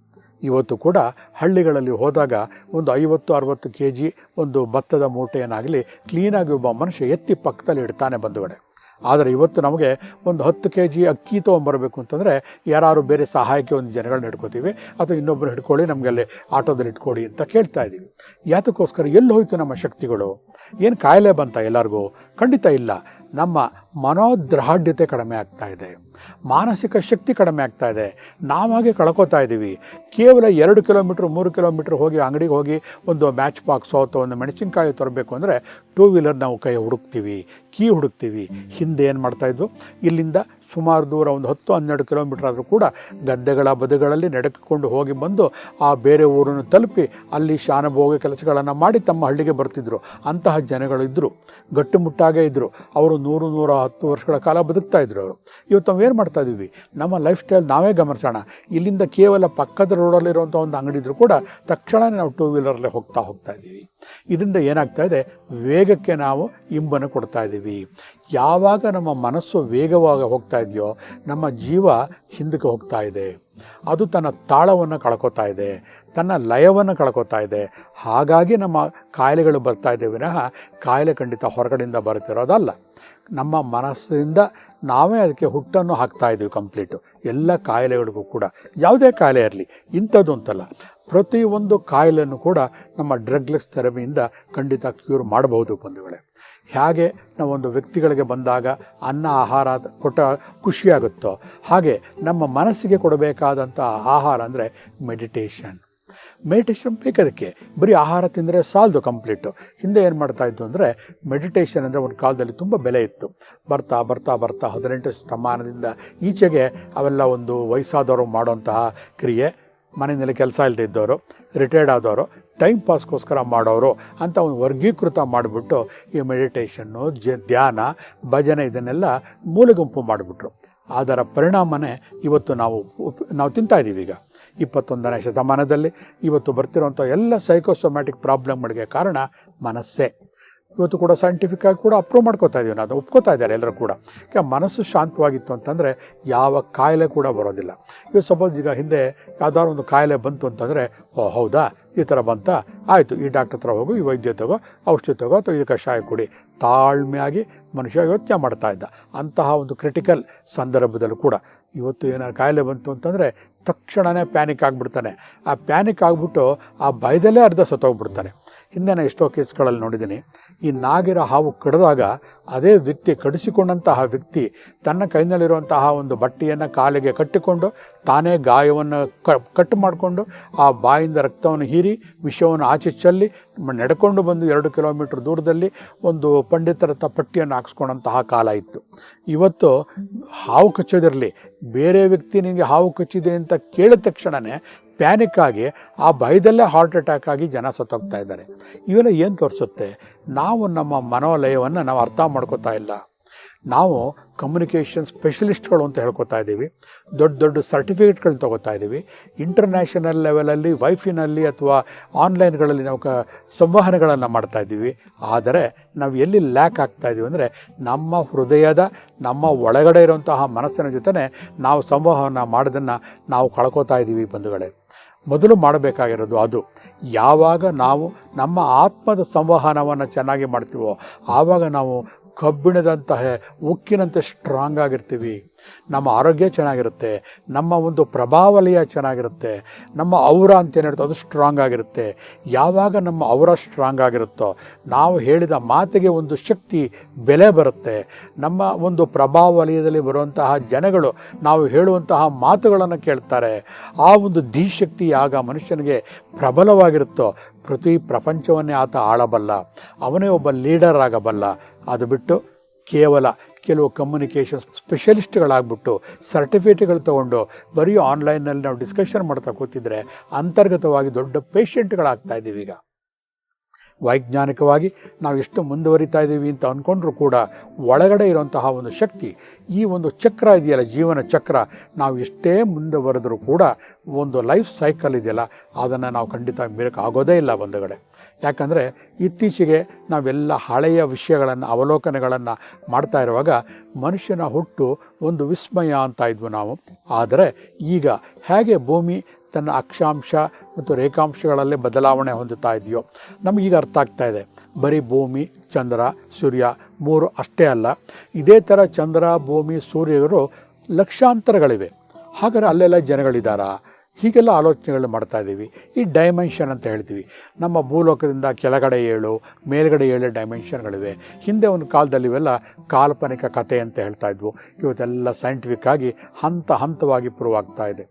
ಇವತ್ತು ಕೂಡ ಹಳ್ಳಿಗಳಲ್ಲಿ ಹೋದಾಗ ಒಂದು ಐವತ್ತು, ಅರವತ್ತು ಕೆ ಜಿ ಒಂದು ಭತ್ತದ ಮೂಟೆಯನ್ನಾಗಲಿ ಕ್ಲೀನಾಗಿ ಒಬ್ಬ ಮನುಷ್ಯ ಎತ್ತಿ ಪಕ್ಕದಲ್ಲಿ ಇಡ್ತಾನೆ ಬಂಧುಗಡೆ ಆದರೆ ಇವತ್ತು ನಮಗೆ ಒಂದು ಹತ್ತು ಕೆ ಜಿ ಅಕ್ಕಿ ತೊಗೊಂಬರಬೇಕು ಅಂತಂದರೆ ಯಾರು ಬೇರೆ ಸಹಾಯಕ್ಕೆ ಒಂದು ಜನಗಳನ್ನ ಹಿಡ್ಕೋತೀವಿ ಅಥವಾ ಇನ್ನೊಬ್ಬರು ಹಿಡ್ಕೊಳ್ಳಿ ನಮಗೆ ಅಲ್ಲಿ ಆಟೋದಲ್ಲಿ ಇಟ್ಕೊಡಿ ಅಂತ ಕೇಳ್ತಾ ಇದ್ದೀವಿ. ಯಾತಕ್ಕೋಸ್ಕರ ಎಲ್ಲಿ ಹೋಯಿತು ನಮ್ಮ ಶಕ್ತಿಗಳು? ಏನು ಕಾಯಿಲೆ ಬಂತ ಎಲ್ಲರಿಗೂ? ಖಂಡಿತ ಇಲ್ಲ. ನಮ್ಮ ಮನೋದ್ರಾಢ್ಯತೆ ಕಡಿಮೆ ಆಗ್ತಾ ಇದೆ. ಮಾನಸಿಕ ಶಕ್ತಿ ಕಡಿಮೆ ಆಗ್ತಾ ಇದೆ. ನಾವಾಗೆ ಕಳ್ಕೊತಾ ಇದ್ದೀವಿ ಕೇವಲ ಎರಡು ಕಿಲೋಮೀಟ್ರ್, ಮೂರು ಕಿಲೋಮೀಟ್ರ್ ಹೋಗಿ ಅಂಗಡಿಗೆ ಹೋಗಿ ಒಂದು ಮ್ಯಾಚ್ ಬಾಕ್ಸೋ ಅಥವಾ ಒಂದು ಮೆಣಸಿನ್ಕಾಯಿ ತರಬೇಕು ಅಂದರೆ ಟೂ ವೀಲರ್ ನಾವು ಕೈ ಹುಡುಕ್ತೀವಿ, ಕೀ ಹುಡುಕ್ತೀವಿ. ಹಿಂದೆ ಏನು ಮಾಡ್ತಾಯಿದ್ವು ಇಲ್ಲಿಂದ ಸುಮಾರು ದೂರ ಒಂದು ಹತ್ತು, ಹನ್ನೆರಡು ಕಿಲೋಮೀಟ್ರ್ ಆದರೂ ಕೂಡ ಗದ್ದೆಗಳ ಬದುಗಳಲ್ಲಿ ನಡೆಕೊಂಡು ಹೋಗಿ ಬಂದು ಆ ಬೇರೆ ಊರನ್ನು ತಲುಪಿ ಅಲ್ಲಿ ಶಾನಭೋಗ ಕೆಲಸಗಳನ್ನು ಮಾಡಿ ತಮ್ಮ ಹಳ್ಳಿಗೆ ಬರ್ತಿದ್ರು. ಅಂತಹ ಜನಗಳಿದ್ದರು ಗಟ್ಟುಮುಟ್ಟಾಗೇ ಇದ್ದರು ಅವರು ನೂರು, ನೂರ ಹತ್ತು ವರ್ಷಗಳ ಕಾಲ ಬದುಕ್ತಾ ಇದ್ರು ಅವರು. ಇವತ್ತು ನಾವು ಮಾಡ್ತಾ ಇದ್ದೀವಿ. ನಮ್ಮ ಲೈಫ್ ಸ್ಟೈಲ್ ನಾವೇ ಗಮನಿಸೋಣ. ಇಲ್ಲಿಂದ ಕೇವಲ ಪಕ್ಕದ ರೋಡಲ್ಲಿರುವಂಥ ಒಂದು ಅಂಗಡಿ ಇದ್ರೂ ಕೂಡ ತಕ್ಷಣವೇ ನಾವು ಟೂ ವೀಲರಲ್ಲೇ ಹೋಗ್ತಾ ಹೋಗ್ತಾ ಇದ್ದೀವಿ. ಇದರಿಂದ ಏನಾಗ್ತಾ ಇದೆ? ವೇಗಕ್ಕೆ ನಾವು ಇಂಬನ್ನು ಕೊಡ್ತಾ ಇದ್ದೀವಿ. ಯಾವಾಗ ನಮ್ಮ ಮನಸ್ಸು ವೇಗವಾಗಿ ಹೋಗ್ತಾ ಇದೆಯೋ, ನಮ್ಮ ಜೀವ ಹಿಂದಕ್ಕೆ ಹೋಗ್ತಾ ಇದೆ. ಅದು ತನ್ನ ತಾಳವನ್ನು ಕಳ್ಕೊತಾ ಇದೆ, ತನ್ನ ಲಯವನ್ನು ಕಳ್ಕೊತಾ ಇದೆ. ಹಾಗಾಗಿ ನಮ್ಮ ಕಾಯಿಲೆಗಳು ಬರ್ತಾ ಇದೆ ವಿನಃ ಕಾಯಿಲೆ ಖಂಡಿತ ಹೊರಗಡೆಯಿಂದ ಬರ್ತಿರೋದಲ್ಲ ನಮ್ಮ ಮನಸ್ಸಿಂದ ನಾವೇ ಅದಕ್ಕೆ ಹುಟ್ಟನ್ನು ಹಾಕ್ತಾ ಇದ್ದೀವಿ ಕಂಪ್ಲೀಟು. ಎಲ್ಲ ಕಾಯಿಲೆಗಳಿಗೂ ಕೂಡ. ಯಾವುದೇ ಕಾಯಿಲೆ ಇರಲಿ, ಇಂಥದ್ದು ಅಂತಲ್ಲ. ಪ್ರತಿಯೊಂದು ಕಾಯಿಲೆಯನ್ನು ಕೂಡ ನಮ್ಮ ಡ್ರಗ್ಲೆಸ್ ಥೆರಪಿಯಿಂದ ಖಂಡಿತ ಕ್ಯೂರ್ ಮಾಡಬಹುದು ಬಂಧುಗಳೇ. ಹೇಗೆ ನಾವೊಂದು ವ್ಯಕ್ತಿಗಳಿಗೆ ಬಂದಾಗ ಅನ್ನ, ಆಹಾರ ಕೊಟ್ಟ ಖುಷಿಯಾಗುತ್ತೋ ಹಾಗೆ ನಮ್ಮ ಮನಸ್ಸಿಗೆ ಕೊಡಬೇಕಾದಂಥ ಆಹಾರ ಅಂದರೆ ಮೆಡಿಟೇಷನ್. ಮೆಡಿಟೇಷನ್ ಬೇಕದಕ್ಕೆ. ಬರೀ ಆಹಾರ ತಿಂದರೆ ಸಾಲದು ಕಂಪ್ಲೀಟು ಹಿಂದೆ ಏನು ಮಾಡ್ತಾ ಇತ್ತು ಅಂದರೆ ಮೆಡಿಟೇಷನ್ ಅಂದರೆ ಒಂದು ಕಾಲದಲ್ಲಿ ತುಂಬ ಬೆಲೆ ಇತ್ತು. ಬರ್ತಾ ಬರ್ತಾ ಬರ್ತಾ ಹದಿನೆಂಟು ಶತಮಾನದಿಂದ ಈಚೆಗೆ ಅವೆಲ್ಲ ಒಂದು ವಯಸ್ಸಾದವರು ಮಾಡುವಂತಹ ಕ್ರಿಯೆ. ಮನೆಯಲ್ಲಿ ಕೆಲಸ ಇಲ್ಲದೇ ಇದ್ದವರು ರಿಟೈರ್ಡ್ ಆದವರು ಟೈಮ್ ಪಾಸ್ಗೋಸ್ಕರ ಮಾಡೋರು ಅಂತ ಒಂದು ವರ್ಗೀಕೃತ ಮಾಡಿಬಿಟ್ಟು ಈ ಮೆಡಿಟೇಷನ್ನು ಜ ಧ್ಯಾನ, ಭಜನೆ ಇದನ್ನೆಲ್ಲ ಮೂಲಗುಂಪು ಮಾಡಿಬಿಟ್ರು. ಅದರ ಪರಿಣಾಮನೇ ಇವತ್ತು ನಾವು ನಾವು ತಿಂತಾ ಇದ್ದೀವಿ ಈಗ ಇಪ್ಪತ್ತೊಂದನೇ ಶತಮಾನದಲ್ಲಿ ಇವತ್ತು ಬರ್ತಿರುವಂಥ ಎಲ್ಲ ಸೈಕೋಸೊಮ್ಯಾಟಿಕ್ ಪ್ರಾಬ್ಲಮ್ಗಳಿಗೆ ಕಾರಣ ಮನಸ್ಸೇ. ಇವತ್ತು ಕೂಡ ಸೈಂಟಿಫಿಕ್ ಆಗಿ ಕೂಡ ಅಪ್ರೂವ್ ಮಾಡ್ಕೋತಾ ಇದೀವಿ ನಾವು, ಒಪ್ಕೋತಾ ಇದ್ದಾರೆ ಎಲ್ಲರೂ ಕೂಡ. ಮನಸ್ಸು ಶಾಂತವಾಗಿತ್ತು ಅಂತಂದರೆ ಯಾವ ಕಾಯಿಲೆ ಕೂಡ ಬರೋದಿಲ್ಲ. ಇವತ್ತು ಸಪೋಸ್ ಈಗ ಹಿಂದೆ ಯಾವ್ದಾದ್ರು ಒಂದು ಕಾಯಿಲೆ ಬಂತು ಅಂತಂದರೆ, ಓ ಹೌದಾ, ಈ ಥರ ಬಂತ, ಆಯಿತು, ಈ ಡಾಕ್ಟರ್ ಹತ್ರ ಹೋಗು, ಈ ವೈದ್ಯ ತಗೋ, ಔಷಧಿ ತಗೋ ಅಥವಾ ಈ ಕಷಾಯ ಕುಡಿ. ತಾಳ್ಮೆಯಾಗಿ ಮನುಷ್ಯ ಯೋಚನೆ ಮಾಡ್ತಾ ಇದ್ದ. ಅಂತಹ ಒಂದು ಕ್ರಿಟಿಕಲ್ ಸಂದರ್ಭದಲ್ಲೂ ಕೂಡ. ಇವತ್ತು ಏನಾದ್ರು ಕಾಯಿಲೆ ಬಂತು ಅಂತಂದರೆ ತಕ್ಷಣವೇ ಪ್ಯಾನಿಕ್ ಆಗಿಬಿಡ್ತಾನೆ. ಆ ಪ್ಯಾನಿಕ್ ಆಗಿಬಿಟ್ಟು ಆ ಭಯದಲ್ಲೇ ಅರ್ಧ ಸತ್ತೋಗ್ಬಿಡ್ತಾನೆ. ಹಿಂದೆ ನಾನು ಎಷ್ಟೋ ಕೇಸ್ಗಳಲ್ಲಿ ನೋಡಿದ್ದೀನಿ. ಈ ನಾಗಿರ ಹಾವು ಕಡಿದಾಗ ಅದೇ ವ್ಯಕ್ತಿ ಕಡಿಸಿಕೊಂಡಂತಹ ವ್ಯಕ್ತಿ ತನ್ನ ಕೈನಲ್ಲಿರುವಂತಹ ಒಂದು ಬಟ್ಟೆಯನ್ನು ಕಾಲಿಗೆ ಕಟ್ಟಿಕೊಂಡು ತಾನೇ ಗಾಯವನ್ನು ಕಟ್ ಮಾಡಿಕೊಂಡು ಆ ಬಾಯಿಂದ ರಕ್ತವನ್ನು ಹೀರಿ ವಿಷವನ್ನು ಆಚೆ ಚೆಲ್ಲಿ ನಡ್ಕೊಂಡು ಬಂದು ಎರಡು ಕಿಲೋಮೀಟ್ರ್ ದೂರದಲ್ಲಿ ಒಂದು ಪಂಡಿತರ ತಪ್ಪಟ್ಟಿಯನ್ನು ಪಟ್ಟಿಯನ್ನು ಹಾಕ್ಸ್ಕೊಂಡಂತಹ ಕಾಲ ಇತ್ತು. ಇವತ್ತು ಹಾವು ಕಚ್ಚೋದಿರಲಿ, ಬೇರೆ ವ್ಯಕ್ತಿ ನಿಮಗೆ ಹಾವು ಕಚ್ಚಿದೆ ಅಂತ ಕೇಳಿದ ತಕ್ಷಣವೇ ಪ್ಯಾನಿಕ್ ಆಗಿ ಆ ಭಯದಲ್ಲೇ ಹಾರ್ಟ್ ಅಟ್ಯಾಕ್ ಆಗಿ ಜನ ಸತ್ತೋಗ್ತಾ ಇದ್ದಾರೆ. ಇವೆಲ್ಲ ಏನು ತೋರಿಸುತ್ತೆ? ನಾವು ನಮ್ಮ ಮನೋಲಯವನ್ನು ನಾವು ಅರ್ಥ ಮಾಡ್ಕೋತಾ ಇಲ್ಲ. ನಾವು ಕಮ್ಯುನಿಕೇಷನ್ ಸ್ಪೆಷಲಿಸ್ಟ್ಗಳು ಅಂತ ಹೇಳ್ಕೊತಾ ಇದ್ದೀವಿ. ದೊಡ್ಡ ದೊಡ್ಡ ಸರ್ಟಿಫಿಕೇಟ್ಗಳನ್ನ ತೊಗೋತಾ ಇದ್ದೀವಿ. ಇಂಟರ್ನ್ಯಾಷನಲ್ ಲೆವೆಲಲ್ಲಿ ವೈಫಿನಲ್ಲಿ ಅಥವಾ ಆನ್ಲೈನ್ಗಳಲ್ಲಿ ನಾವು ಕ ಸಂವಹನಗಳನ್ನು ಮಾಡ್ತಾ ಇದ್ದೀವಿ. ಆದರೆ ನಾವು ಎಲ್ಲಿ ಲ್ಯಾಕ್ ಆಗ್ತಾ ಇದ್ದೀವಿ ಅಂದರೆ ನಮ್ಮ ಹೃದಯದ, ನಮ್ಮ ಒಳಗಡೆ ಇರುವಂತಹ ಮನಸ್ಸಿನ ಜೊತೆ ನಾವು ಸಂವಹನ ಮಾಡೋದನ್ನು ನಾವು ಕಳ್ಕೊತಾ ಇದ್ದೀವಿ ಬಂಧುಗಳೇ. ಮೊದಲು ಮಾಡಬೇಕಾಗಿರೋದು ಅದು. ಯಾವಾಗ ನಾವು ನಮ್ಮ ಆತ್ಮದ ಸಂವಹನವನ್ನು ಚೆನ್ನಾಗಿ ಮಾಡ್ತೀವೋ, ಆವಾಗ ನಾವು ಕಬ್ಬಿಣದಂತಹ ಉಕ್ಕಿನಂತೆ ಸ್ಟ್ರಾಂಗ್ ಆಗಿರ್ತೀವಿ. ನಮ್ಮ ಆರೋಗ್ಯ ಚೆನ್ನಾಗಿರುತ್ತೆ, ನಮ್ಮ ಒಂದು ಪ್ರಭಾವಲಯ ಚೆನ್ನಾಗಿರುತ್ತೆ, ನಮ್ಮ ಔರ ಅಂತ ಏನು ಹೇಳ್ತೋ ಅದು ಸ್ಟ್ರಾಂಗ್ ಆಗಿರುತ್ತೆ. ಯಾವಾಗ ನಮ್ಮ ಔರ ಸ್ಟ್ರಾಂಗ್ ಆಗಿರುತ್ತೋ, ನಾವು ಹೇಳಿದ ಮಾತಿಗೆ ಒಂದು ಶಕ್ತಿ, ಬೆಲೆ ಬರುತ್ತೆ. ನಮ್ಮ ಒಂದು ಪ್ರಭಾವಲಯದಲ್ಲಿ ಬರುವಂತಹ ಜನಗಳು ನಾವು ಹೇಳುವಂತಹ ಮಾತುಗಳನ್ನು ಕೇಳ್ತಾರೆ. ಆ ಒಂದು ಧೀಶಕ್ತಿ ಆಗ ಮನುಷ್ಯನಿಗೆ ಪ್ರಬಲವಾಗಿರುತ್ತೋ, ಪ್ರತಿ ಪ್ರಪಂಚವನ್ನೇ ಆತ ಆಳಬಲ್ಲ, ಅವನೇ ಒಬ್ಬ ಲೀಡರ್ ಆಗಬಲ್ಲ. ಅದು ಬಿಟ್ಟು ಕೇವಲ ಕೆಲವು ಕಮ್ಯುನಿಕೇಷನ್ ಸ್ಪೆಷಲಿಸ್ಟ್ಗಳಾಗ್ಬಿಟ್ಟು ಸರ್ಟಿಫಿಕೇಟ್ಗಳು ತೊಗೊಂಡು ಬರೀ ಆನ್ಲೈನಲ್ಲಿ ನಾವು ಡಿಸ್ಕಷನ್ ಮಾಡ್ತಾ ಕೂತಿದ್ರೆ ಅಂತರ್ಗತವಾಗಿ ದೊಡ್ಡ ಪೇಷಂಟ್ಗಳಾಗ್ತಾ ಇದ್ದೀವಿ ಈಗ. ವೈಜ್ಞಾನಿಕವಾಗಿ ನಾವು ಎಷ್ಟು ಮುಂದುವರಿತಾ ಇದ್ದೀವಿ ಅಂತ ಅಂದ್ಕೊಂಡ್ರೂ ಕೂಡ ಒಳಗಡೆ ಇರುವಂತಹ ಒಂದು ಶಕ್ತಿ, ಈ ಒಂದು ಚಕ್ರ ಇದೆಯಲ್ಲ, ಜೀವನ ಚಕ್ರ, ನಾವು ಎಷ್ಟೇ ಮುಂದುವರೆದರೂ ಕೂಡ ಒಂದು ಲೈಫ್ ಸೈಕಲ್ ಇದೆಯಲ್ಲ, ಅದನ್ನು ನಾವು ಖಂಡಿತ ಮೀರಕ್ಕೆ ಆಗೋದೇ ಇಲ್ಲ ಬಂಧುಗಳೇ. ಯಾಕಂದರೆ ಇತ್ತೀಚೆಗೆ ನಾವೆಲ್ಲ ಹಳೆಯ ವಿಷಯಗಳನ್ನು, ಅವಲೋಕನಗಳನ್ನು ಮಾಡ್ತಾ ಇರುವಾಗ ಮನುಷ್ಯನ ಹುಟ್ಟು ಒಂದು ವಿಸ್ಮಯ ಅಂತ ಇದ್ವು ನಾವು. ಆದರೆ ಈಗ ಹೇಗೆ ಭೂಮಿ ತನ್ನ ಅಕ್ಷಾಂಶ ಮತ್ತು ರೇಖಾಂಶಗಳಲ್ಲಿ ಬದಲಾವಣೆ ಹೊಂದುತ್ತಾ ಇದೆಯೋ ನಮಗೀಗ ಅರ್ಥ ಆಗ್ತಾ ಇದೆ. ಬರೀ ಭೂಮಿ, ಚಂದ್ರ, ಸೂರ್ಯ ಮೂರು ಅಷ್ಟೇ ಅಲ್ಲ. ಇದೇ ಥರ ಚಂದ್ರ, ಭೂಮಿ, ಸೂರ್ಯರು ಲಕ್ಷಾಂತರಗಳಿವೆ. ಹಾಗಾದ್ರೆ ಅಲ್ಲೆಲ್ಲ ಜನಗಳಿದ್ದಾರಾ? ಹೀಗೆಲ್ಲ ಆಲೋಚನೆಗಳು ಮಾಡ್ತಾ ಇದ್ದೀವಿ. ಈ ಡೈಮೆನ್ಷನ್ ಅಂತ ಹೇಳ್ತೀವಿ. ನಮ್ಮ ಭೂಲೋಕದಿಂದ ಕೆಳಗಡೆ ಏಳು, ಮೇಲ್ಗಡೆ ಏಳು ಡೈಮೆನ್ಷನ್ಗಳಿವೆ ಹಿಂದೆ ಒಂದು ಕಾಲದಲ್ಲಿ ಇವೆಲ್ಲ ಕಾಲ್ಪನಿಕ ಕಥೆ ಅಂತ ಹೇಳ್ತಾ ಇದ್ವು. ಇವತ್ತೆಲ್ಲ ಸೈಂಟಿಫಿಕ್ ಆಗಿ ಹಂತ ಹಂತವಾಗಿ ಪ್ರೂವ್ ಆಗ್ತಾ ಇದೆ.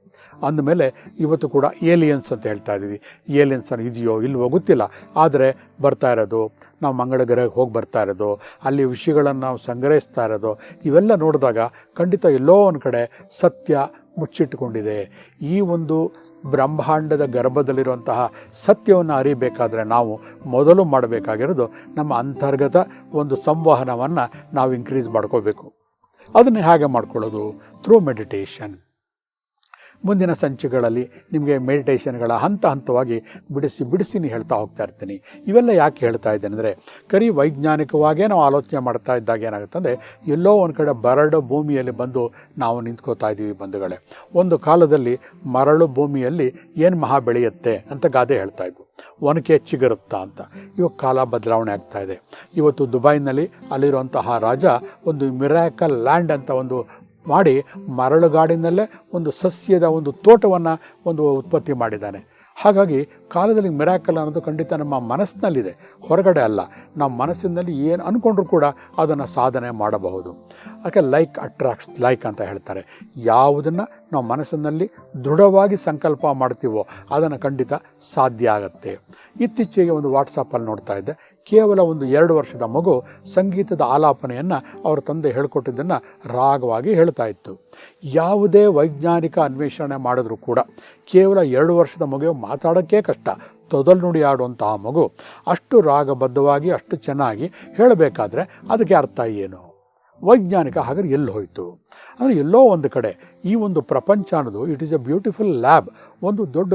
ಅಂದಮೇಲೆ ಇವತ್ತು ಕೂಡ ಏಲಿಯನ್ಸ್ ಅಂತ ಹೇಳ್ತಾ ಇದ್ದೀವಿ. ಏಲಿಯನ್ಸ್ ಅನ್ನು ಇದೆಯೋ ಇಲ್ವೋ ಗೊತ್ತಿಲ್ಲ. ಆದರೆ ಬರ್ತಾ ಇರೋದು, ನಾವು ಮಂಗಳ ಗ್ರಹಕ್ಕೆ ಹೋಗಿ ಬರ್ತಾ ಇರೋದು, ಅಲ್ಲಿ ವಿಷಯಗಳನ್ನು ನಾವು ಸಂಗ್ರಹಿಸ್ತಾ ಇರೋದು, ಇವೆಲ್ಲ ನೋಡಿದಾಗ ಖಂಡಿತ ಎಲ್ಲೋ ಒಂದು ಕಡೆ ಸತ್ಯ ಮುಚ್ಚಿಟ್ಟುಕೊಂಡಿದೆ. ಈ ಒಂದು ಬ್ರಹ್ಮಾಂಡದ ಗರ್ಭದಲ್ಲಿರುವಂತಹ ಸತ್ಯವನ್ನು ಅರಿಬೇಕಾದರೆ ನಾವು ಮೊದಲು ಮಾಡಬೇಕಾಗಿರೋದು ನಮ್ಮ ಅಂತರ್ಗತ ಒಂದು ಸಂವಹನವನ್ನು ನಾವು ಇನ್ಕ್ರೀಸ್ ಮಾಡ್ಕೋಬೇಕು. ಅದನ್ನು ಹೇಗೆ ಮಾಡ್ಕೊಳ್ಳೋದು? ಥ್ರೂ ಮೆಡಿಟೇಷನ್ ಮುಂದಿನ ಸಂಚಿಕೆಗಳಲ್ಲಿ ನಿಮಗೆ ಮೆಡಿಟೇಷನ್ಗಳ ಹಂತ ಹಂತವಾಗಿ ಬಿಡಿಸಿ ಬಿಡಿಸಿ ನೀ ಹೇಳ್ತಾ ಹೋಗ್ತಾ ಇರ್ತೀನಿ. ಇವೆಲ್ಲ ಯಾಕೆ ಹೇಳ್ತಾ ಇದ್ದೇನೆ ಅಂದರೆ, ಕರಿ ವೈಜ್ಞಾನಿಕವಾಗೇ ನಾವು ಆಲೋಚನೆ ಮಾಡ್ತಾ ಇದ್ದಾಗ ಏನಾಗುತ್ತೆ ಅಂದರೆ, ಎಲ್ಲೋ ಒಂದು ಕಡೆ ಬರಡು ಭೂಮಿಯಲ್ಲಿ ಬಂದು ನಾವು ನಿಂತ್ಕೋತಾ ಇದ್ದೀವಿ ಬಂಧುಗಳೇ. ಒಂದು ಕಾಲದಲ್ಲಿ ಮರಳು ಭೂಮಿಯಲ್ಲಿ ಏನು ಮಹಾ ಬೆಳೆಯುತ್ತೆ ಅಂತ ಗಾದೆ ಹೇಳ್ತಾ ಇದ್ವು. ಒನಕೆ ಚಿಗುರುತ್ತಾ ಅಂತ. ಇವಾಗ ಕಾಲ ಬದಲಾವಣೆ ಆಗ್ತಾ ಇದೆ. ಇವತ್ತು ದುಬೈನಲ್ಲಿ ಅಲ್ಲಿರುವಂತಹ ರಾಜ ಒಂದು ಮಿರಾಕಲ್ ಲ್ಯಾಂಡ್ ಅಂತ ಒಂದು ಮಾಡಿ ಮರಳುಗಾಡಿನಲ್ಲೇ ಒಂದು ಸಸ್ಯದ ಒಂದು ತೋಟವನ್ನು ಒಂದು ಉತ್ಪತ್ತಿ ಮಾಡಿದ್ದಾನೆ. ಹಾಗಾಗಿ ಕಾಲದಲ್ಲಿ ಮಿರಾಕಲ್ ಅನ್ನೋದು ಖಂಡಿತ ನಮ್ಮ ಮನಸ್ಸಿನಲ್ಲಿದೆ. ಹೊರಗಡೆ ಅಲ್ಲ. ನಮ್ಮ ಮನಸ್ಸಿನಲ್ಲಿ ಏನು ಅಂದ್ಕೊಂಡ್ರೂ ಕೂಡ ಅದನ್ನು ಸಾಧನೆ ಮಾಡಬಹುದು. ಯಾಕೆ ಲೈಕ್ ಅಟ್ರಾಕ್ಟ್ಸ್ ಲೈಕ್ ಅಂತ ಹೇಳ್ತಾರೆ. ಯಾವುದನ್ನು ನಾವು ಮನಸ್ಸಿನಲ್ಲಿ ದೃಢವಾಗಿ ಸಂಕಲ್ಪ ಮಾಡ್ತೀವೋ ಅದನ್ನು ಖಂಡಿತ ಸಾಧ್ಯ ಆಗುತ್ತೆ. ಇತ್ತೀಚೆಗೆ ಒಂದು ವಾಟ್ಸಪ್ಪಲ್ಲಿ ನೋಡ್ತಾ ಇದ್ದೆ. ಕೇವಲ ಒಂದು ಎರಡು ವರ್ಷದ ಮಗು ಸಂಗೀತದ ಆಲಾಪನೆಯನ್ನು ಅವರ ತಂದೆ ಹೇಳ್ಕೊಟ್ಟಿದ್ದನ್ನು ರಾಗವಾಗಿ ಹೇಳ್ತಾ ಇತ್ತು. ಯಾವುದೇ ವೈಜ್ಞಾನಿಕ ಅನ್ವೇಷಣೆ ಮಾಡಿದ್ರೂ ಕೂಡ ಕೇವಲ ಎರಡು ವರ್ಷದ ಮಗು ಮಾತಾಡೋಕ್ಕೆ ಕಷ್ಟ. ತೊದಲು ನುಡಿ ಆಡುವಂತಹ ಮಗು ಅಷ್ಟು ರಾಗಬದ್ಧವಾಗಿ, ಅಷ್ಟು ಚೆನ್ನಾಗಿ ಹೇಳಬೇಕಾದ್ರೆ ಅದಕ್ಕೆ ಅರ್ಥ ಏನು? ವೈಜ್ಞಾನಿಕ ಹಾಗಾದ್ರೆ ಎಲ್ಲಿ ಹೋಯಿತು? ಅಂದರೆ ಎಲ್ಲೋ ಒಂದು ಕಡೆ ಈ ಒಂದು ಪ್ರಪಂಚ ಅನ್ನೋದು it is a beautiful lab ಒಂದು ದೊಡ್ಡ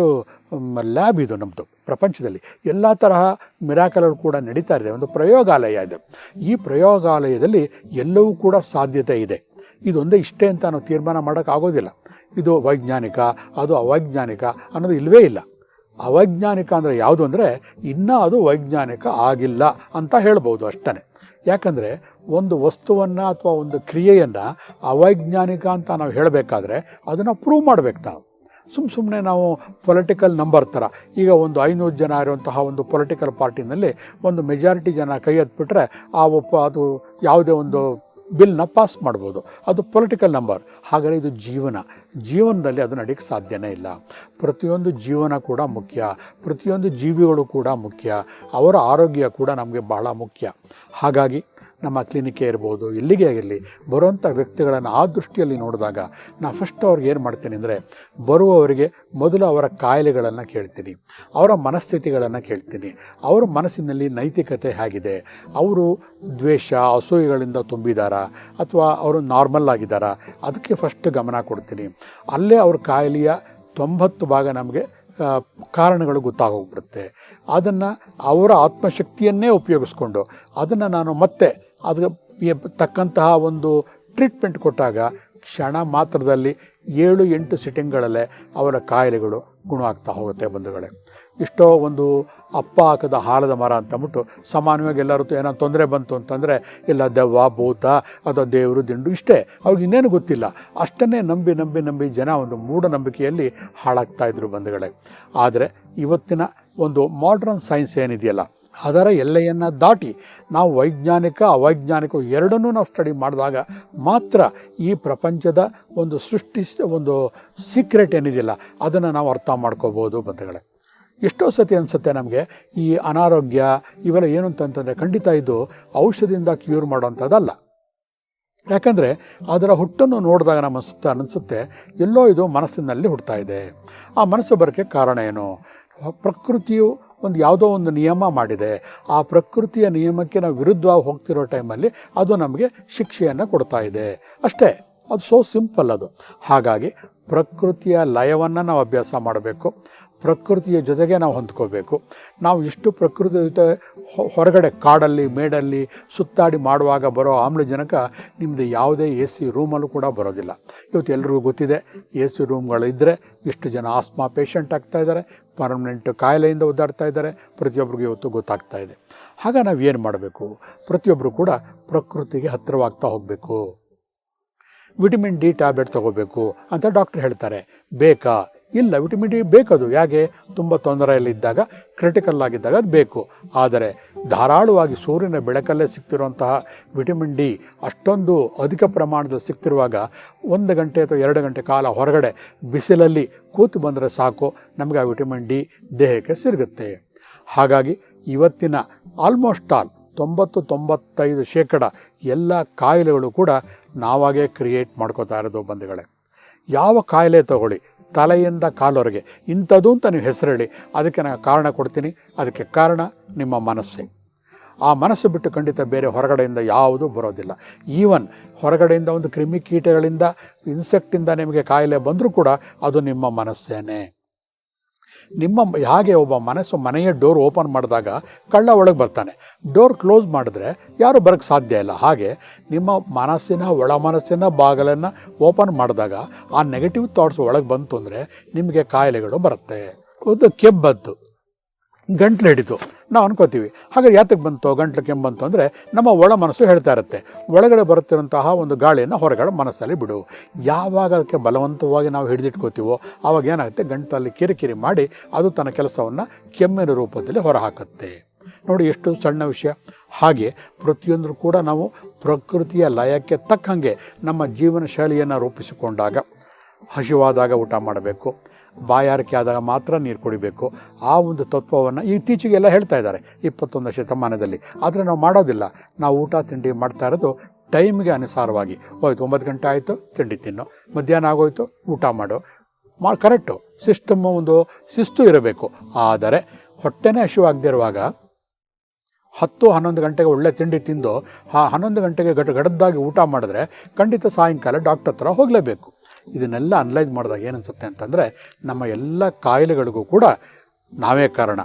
ಲ್ಯಾಬ್ ಇದು ನಮ್ಮದು ಪ್ರಪಂಚದಲ್ಲಿ. ಎಲ್ಲ ತರಹ ಮಿರಾಕಲ್ಗಳು ಕೂಡ ನಡೀತಾ ಇದೆ. ಒಂದು ಪ್ರಯೋಗಾಲಯ ಇದೆ. ಈ ಪ್ರಯೋಗಾಲಯದಲ್ಲಿ ಎಲ್ಲವೂ ಕೂಡ ಸಾಧ್ಯತೆ ಇದೆ. ಇದೊಂದೇ ಇಷ್ಟೇ ಅಂತ ನಾವು ತೀರ್ಮಾನ ಮಾಡೋಕ್ಕಾಗೋದಿಲ್ಲ ಇದು ವೈಜ್ಞಾನಿಕ, ಅದು ಅವೈಜ್ಞಾನಿಕ ಅನ್ನೋದು ಇಲ್ಲವೇ ಇಲ್ಲ. ಅವೈಜ್ಞಾನಿಕ ಅಂದರೆ ಯಾವುದು ಅಂದರೆ ಇನ್ನೂ ಅದು ವೈಜ್ಞಾನಿಕ ಆಗಿಲ್ಲ ಅಂತ ಹೇಳ್ಬೋದು ಅಷ್ಟೇ ಯಾಕಂದರೆ ಒಂದು ವಸ್ತುವನ್ನು ಅಥವಾ ಒಂದು ಕ್ರಿಯೆಯನ್ನು ಅವೈಜ್ಞಾನಿಕ ಅಂತ ನಾವು ಹೇಳಬೇಕಾದ್ರೆ ಅದನ್ನು ಪ್ರೂವ್ ಮಾಡಬೇಕು ನಾವು. ಸುಮ್ಮ ಸುಮ್ಮನೆ ನಾವು ಪೊಲಿಟಿಕಲ್ ನಂಬರ್ ಥರ ಈಗ ಒಂದು ಐನೂರು ಜನ ಇರುವಂತಹ ಒಂದು ಪೊಲಿಟಿಕಲ್ ಪಾರ್ಟಿನಲ್ಲಿ ಒಂದು ಮೆಜಾರಿಟಿ ಜನ ಕೈ ಎತ್ಬಿಟ್ರೆ ಆ ಒಪ್ಪ ಅದು ಯಾವುದೇ ಒಂದು ಬಿಲ್ನ ಪಾಸ್ ಮಾಡ್ಬೋದು. ಅದು ಪೊಲಿಟಿಕಲ್ ನಂಬರ್. ಹಾಗಾದರೆ ಇದು ಜೀವನ. ಜೀವನದಲ್ಲಿ ಅದು ನಡೆಯೋಕ್ಕೆ ಸಾಧ್ಯನೇ ಇಲ್ಲ. ಪ್ರತಿಯೊಂದು ಜೀವನ ಕೂಡ ಮುಖ್ಯ. ಪ್ರತಿಯೊಂದು ಜೀವಿಗಳು ಕೂಡ ಮುಖ್ಯ. ಅವರ ಆರೋಗ್ಯ ಕೂಡ ನಮಗೆ ಬಹಳ ಮುಖ್ಯ. ಹಾಗಾಗಿ ನಮ್ಮ ಕ್ಲಿನಿಕ್ಕೇ ಇರ್ಬೋದು, ಎಲ್ಲಿಗೆ ಆಗಿರಲಿ ಬರುವಂಥ ವ್ಯಕ್ತಿಗಳನ್ನು ಆ ದೃಷ್ಟಿಯಲ್ಲಿ ನೋಡಿದಾಗ ನಾ ಫಸ್ಟ್ ಅವ್ರಿಗೆ ಏನು ಮಾಡ್ತೀನಿ ಅಂದರೆ ಬರುವವರಿಗೆ ಮೊದಲು ಅವರ ಕಾಯಿಲೆಗಳನ್ನು ಕೇಳ್ತೀನಿ, ಅವರ ಮನಸ್ಥಿತಿಗಳನ್ನು ಕೇಳ್ತೀನಿ. ಅವರ ಮನಸ್ಸಿನಲ್ಲಿ ನೈತಿಕತೆ ಹೇಗಿದೆ, ಅವರು ದ್ವೇಷ, ಅಸೂಯೆಗಳಿಂದ ತುಂಬಿದಾರಾ, ಅಥವಾ ಅವರು ನಾರ್ಮಲ್ ಆಗಿದ್ದಾರಾ ಅದಕ್ಕೆ ಫಸ್ಟ್ ಗಮನ ಕೊಡ್ತೀನಿ. ಅಲ್ಲೇ ಅವ್ರ ಕಾಯಿಲೆಯ ತೊಂಬತ್ತು ಭಾಗ ನಮಗೆ ಕಾರಣಗಳು ಗೊತ್ತಾಗೋಗ್ಬಿಡುತ್ತೆ. ಅದನ್ನು ಅವರ ಆತ್ಮಶಕ್ತಿಯನ್ನೇ ಉಪಯೋಗಿಸ್ಕೊಂಡು, ಅದನ್ನು ನಾನು ಮತ್ತೆ ಅದಕ್ಕೆ ತಕ್ಕಂತಹ ಒಂದು ಟ್ರೀಟ್ಮೆಂಟ್ ಕೊಟ್ಟಾಗ ಕ್ಷಣ ಮಾತ್ರದಲ್ಲಿ ಏಳು ಎಂಟು ಸಿಟ್ಟಿಂಗ್ಗಳಲ್ಲೇ ಅವರ ಕಾಯಿಲೆಗಳು ಗುಣ ಆಗ್ತಾ ಹೋಗುತ್ತೆ ಬಂಧುಗಳೇ. ಇಷ್ಟೋ ಒಂದು ಅಪ್ಪ ಹಾಕದ ಹಾಲದ ಮರ ಅಂತಂದ್ಬಿಟ್ಟು ಸಾಮಾನ್ಯವಾಗಿ ಎಲ್ಲರೂ ಏನೋ ತೊಂದರೆ ಬಂತು ಅಂತಂದರೆ ಇಲ್ಲ ದೆವ್ವ, ಭೂತ, ಅಥವಾ ದೇವರು, ದಿಂಡು ಇಷ್ಟೇ. ಅವ್ರಿಗೆ ಇನ್ನೇನು ಗೊತ್ತಿಲ್ಲ. ಅಷ್ಟನ್ನೇ ನಂಬಿ ನಂಬಿ ನಂಬಿ ಜನ ಒಂದು ಮೂಢನಂಬಿಕೆಯಲ್ಲಿ ಹಾಳಾಗ್ತಾ ಇದ್ರು ಬಂಧುಗಳೇ. ಆದರೆ ಇವತ್ತಿನ ಒಂದು ಮಾಡ್ರನ್ ಸೈನ್ಸ್ ಏನಿದೆಯಲ್ಲ ಅದರ ಎಲ್ಲೆಯನ್ನು ದಾಟಿ ನಾವು ವೈಜ್ಞಾನಿಕ, ಅವೈಜ್ಞಾನಿಕ ಎರಡನ್ನೂ ನಾವು ಸ್ಟಡಿ ಮಾಡಿದಾಗ ಮಾತ್ರ ಈ ಪ್ರಪಂಚದ ಒಂದು ಸೃಷ್ಟಿ, ಒಂದು ಸೀಕ್ರೆಟ್ ಏನಿದೆಯಲ್ಲ ಅದನ್ನು ನಾವು ಅರ್ಥ ಮಾಡ್ಕೋಬೋದು ಬಂಧುಗಳೇ. ಎಷ್ಟೋ ಸತಿ ಅನಿಸುತ್ತೆ ನಮಗೆ, ಈ ಅನಾರೋಗ್ಯ, ಇವೆಲ್ಲ ಏನು ಅಂತಂತಂದರೆ ಖಂಡಿತ ಇದು ಔಷಧಿಯಿಂದ ಕ್ಯೂರ್ ಮಾಡೋವಂಥದ್ದಲ್ಲ. ಯಾಕಂದರೆ ಅದರ ಹುಟ್ಟನ್ನು ನೋಡಿದಾಗ ನಮ್ಮ ಅನಿಸುತ್ತೆ ಅನಿಸುತ್ತೆ, ಎಲ್ಲೋ ಇದು ಮನಸ್ಸಿನಲ್ಲಿ ಹುಡ್ತಾ ಇದೆ. ಆ ಮನಸ್ಸು ಬರೋಕ್ಕೆ ಕಾರಣ ಏನು? ಪ್ರಕೃತಿಯು ಒಂದು ಯಾವುದೋ ಒಂದು ನಿಯಮ ಮಾಡಿದೆ. ಆ ಪ್ರಕೃತಿಯ ನಿಯಮಕ್ಕೆ ನಾವು ವಿರುದ್ಧವಾಗಿ ಹೋಗ್ತಿರೋ ಟೈಮಲ್ಲಿ ಅದು ನಮಗೆ ಶಿಕ್ಷೆಯನ್ನು ಕೊಡ್ತಾ ಇದೆ. ಅಷ್ಟೇ, ಅದು ಸೋ ಸಿಂಪಲ್ ಅದು. ಹಾಗಾಗಿ ಪ್ರಕೃತಿಯ ಲಯವನ್ನು ನಾವು ಅಭ್ಯಾಸ ಮಾಡಬೇಕು. ಪ್ರಕೃತಿಯ ಜೊತೆಗೆ ನಾವು ಹೊಂದ್ಕೋಬೇಕು. ನಾವು ಇಷ್ಟು ಪ್ರಕೃತಿ ಜೊತೆ ಹೊರಗಡೆ, ಕಾಡಲ್ಲಿ, ಮೇಡಲ್ಲಿ ಸುತ್ತಾಡಿ ಮಾಡುವಾಗ ಬರೋ ಆಮ್ಲಜನಕ ನಿಮ್ಮದು ಯಾವುದೇ ಎ ಸಿ ರೂಮಲ್ಲೂ ಕೂಡ ಬರೋದಿಲ್ಲ. ಇವತ್ತು ಎಲ್ರಿಗೂ ಗೊತ್ತಿದೆ, ಎ ಸಿ ರೂಮ್ಗಳಿದ್ದರೆ ಇಷ್ಟು ಜನ ಆಸ್ಮಾ ಪೇಷಂಟ್ ಆಗ್ತಾ ಇದ್ದಾರೆ, ಪರ್ಮನೆಂಟ್ ಕಾಯಿಲೆಯಿಂದ ಒದ್ದಾಡ್ತಾ ಇದ್ದಾರೆ ಪ್ರತಿಯೊಬ್ಬರಿಗೂ ಇವತ್ತು ಗೊತ್ತಾಗ್ತಾ ಇದೆ. ಆಗ ನಾವು ಏನು ಮಾಡಬೇಕು? ಪ್ರತಿಯೊಬ್ಬರು ಕೂಡ ಪ್ರಕೃತಿಗೆ ಹತ್ತಿರವಾಗ್ತಾ ಹೋಗಬೇಕು. ವಿಟಮಿನ್ ಡಿ ಟ್ಯಾಬ್ಲೆಟ್ ತಗೋಬೇಕು ಅಂತ ಡಾಕ್ಟ್ರ್ ಹೇಳ್ತಾರೆ. ಬೇಕಾ? ಇಲ್ಲ ವಿಟಮಿನ್ ಡಿ ಬೇಕದು. ಯಾಕೆ? ತುಂಬ ತೊಂದರೆಯಲ್ಲಿದ್ದಾಗ ಕ್ರಿಟಿಕಲ್ ಆಗಿದ್ದಾಗ ಅದು ಬೇಕು. ಆದರೆ, ಧಾರಾಳವಾಗಿ ಸೂರ್ಯನ ಬೆಳಕಲ್ಲೇ ಸಿಗ್ತಿರುವಂತಹ ವಿಟಮಿನ್ ಡಿ ಅಷ್ಟೊಂದು ಅಧಿಕ ಪ್ರಮಾಣದಲ್ಲಿ ಸಿಗ್ತಿರುವಾಗ ಒಂದು ಗಂಟೆ ಅಥವಾ ಎರಡು ಗಂಟೆ ಕಾಲ ಹೊರಗಡೆ ಬಿಸಿಲಲ್ಲಿ ಕೂತು ಬಂದರೆ ಸಾಕು. ನಮಗೆ ಆ ವಿಟಮಿನ್ ಡಿ ದೇಹಕ್ಕೆ ಸಿಗುತ್ತೆ. ಹಾಗಾಗಿ ಇವತ್ತಿನ ಆಲ್ಮೋಸ್ಟ್ ಆಲ್ ತೊಂಬತ್ತು, ತೊಂಬತ್ತೈದು ಶೇಕಡ ಎಲ್ಲ ಕಾಯಿಲೆಗಳು ಕೂಡ ನಾವಾಗೇ ಕ್ರಿಯೇಟ್ ಮಾಡ್ಕೋತಾ ಇರೋದು ಬಂಧುಗಳೇ. ಯಾವ ಕಾಯಿಲೆ ತಗೊಳ್ಳಿ? ತಲೆಯಿಂದ ಕಾಲೊರೆಗೆ. ಇಂಥದ್ದು ಅಂತ ನೀವು ಹೆಸರೇಳಿ. ಅದಕ್ಕೆ ನಾನು ಕಾರಣ ಕೊಡ್ತೀನಿ. ಅದಕ್ಕೆ ಕಾರಣ ನಿಮ್ಮ ಮನಸ್ಸೇ. ಆ ಮನಸ್ಸು ಬಿಟ್ಟು ಖಂಡಿತ ಬೇರೆ ಹೊರಗಡೆಯಿಂದ ಯಾವುದೂ ಬರೋದಿಲ್ಲ. ಈವನ್ ಹೊರಗಡೆಯಿಂದ ಒಂದು ಕ್ರಿಮಿಕೀಟಗಳಿಂದ ಇನ್ಸೆಕ್ಟಿಂದ ನಿಮಗೆ ಕಾಯಿಲೆ ಬಂದರೂ ಕೂಡ ಅದು ನಿಮ್ಮ ಮನಸ್ಸೇನೆ. ನಿಮ್ಮ ಹಾಗೆ ಒಬ್ಬ ಮನಸ್ಸು ಮನೆಯ ಡೋರ್ ಓಪನ್ ಮಾಡಿದಾಗ ಕಳ್ಳ ಒಳಗೆ ಬರ್ತಾನೆ. ಡೋರ್ ಕ್ಲೋಸ್ ಮಾಡಿದ್ರೆ ಯಾರು ಬರೋಕ್ಕೆ ಸಾಧ್ಯ ಇಲ್ಲ. ಹಾಗೆ ನಿಮ್ಮ ಮನಸ್ಸಿನ, ಒಳ ಮನಸ್ಸಿನ ಬಾಗಿಲನ್ನು ಓಪನ್ ಮಾಡಿದಾಗ ಆ ನೆಗೆಟಿವ್ ಥಾಟ್ಸ್ ಒಳಗೆ ಬಂತು ಅಂದರೆ ನಿಮಗೆ ಕಾಯಿಲೆಗಳು ಬರುತ್ತೆ. ಒಂದು ಕೆಬ್ಬದ್ದು. ಗಂಟ್ಲು ಹಿಡಿತು ನಾವು ಅನ್ಕೋತೀವಿ. ಹಾಗೆ ಯಾತಕ್ಕೆ ಬಂತು? ಗಂಟ್ಲು ಕೆಂಬಂತು ಬಂತು ಅಂದರೆ ನಮ್ಮ ಒಳ ಮನಸ್ಸು ಹೇಳ್ತಾ ಇರುತ್ತೆ. ಒಳಗಡೆ ಬರುತ್ತಿರುವಂತಹ ಒಂದು ಗಾಳಿಯನ್ನು ಹೊರಗಡೆ ಮನಸ್ಸಲ್ಲಿ ಬಿಡು. ಯಾವಾಗ ಅದಕ್ಕೆ ಬಲವಂತವಾಗಿ ನಾವು ಹಿಡಿದಿಟ್ಕೋತೀವೋ ಆವಾಗ ಏನಾಗುತ್ತೆ? ಗಂಟಲಲ್ಲಿ ಕಿರಿಕಿರಿ ಮಾಡಿ ಅದು ತನ್ನ ಕೆಲಸವನ್ನು ಕೆಮ್ಮಿನ ರೂಪದಲ್ಲಿ ಹೊರಹಾಕುತ್ತೆ. ನೋಡಿ ಎಷ್ಟು ಸಣ್ಣ ವಿಷಯ. ಹಾಗೆ ಪ್ರತಿಯೊಂದರೂ ಕೂಡ ನಾವು ಪ್ರಕೃತಿಯ ಲಯಕ್ಕೆ ತಕ್ಕಂಗೆ ನಮ್ಮ ಜೀವನ ಶೈಲಿಯನ್ನು ರೂಪಿಸಿಕೊಂಡಾಗ ಹಸಿವಾದಾಗ ಊಟ ಮಾಡಬೇಕು. ಬಾಯಾರಿಕೆ ಆದಾಗ ಮಾತ್ರ ನೀರು ಕುಡಿಬೇಕು. ಆ ಒಂದು ತತ್ವವನ್ನು ಇತ್ತೀಚೆಗೆಲ್ಲ ಹೇಳ್ತಾ ಇದ್ದಾರೆ, ಇಪ್ಪತ್ತೊಂದು ಶತಮಾನದಲ್ಲಿ. ಆದರೆ ನಾವು ಮಾಡೋದಿಲ್ಲ. ನಾವು ಊಟ, ತಿಂಡಿ ಮಾಡ್ತಾ ಇರೋದು ಟೈಮ್ಗೆ ಅನುಸಾರವಾಗಿ. ಹೋಯ್ತು, ಒಂಬತ್ತು ಗಂಟೆ ಆಯಿತು, ತಿಂಡಿ ತಿನ್ನು. ಮಧ್ಯಾಹ್ನ ಆಗೋಯ್ತು, ಊಟ ಮಾಡು. ಮಾ, ಕರೆಕ್ಟು. ಸಿಸ್ಟಮ್ ಒಂದು ಶಿಸ್ತು ಇರಬೇಕು. ಆದರೆ ಹೊಟ್ಟೆನೇ ಹಸಿವಾಗದೇ ಇರುವಾಗ ಹತ್ತು, ಹನ್ನೊಂದು ಗಂಟೆಗೆ ಒಳ್ಳೆ ತಿಂಡಿ ತಿಂದು, ಆ ಹನ್ನೊಂದು ಗಂಟೆಗೆ ಗಡ ಗಡದ್ದಾಗಿ ಊಟ ಮಾಡಿದ್ರೆ ಖಂಡಿತ ಸಾಯಂಕಾಲ ಡಾಕ್ಟರ್ ಹತ್ರ ಹೋಗಲೇಬೇಕು. ಇದನ್ನೆಲ್ಲ ಅನಲೈಸ್ ಮಾಡಿದಾಗ ಏನನ್ಸುತ್ತೆ ಅಂತಂದರೆ ನಮ್ಮ ಎಲ್ಲ ಕಾಯಿಲೆಗಳಿಗೂ ಕೂಡ ನಾವೇ ಕಾರಣ.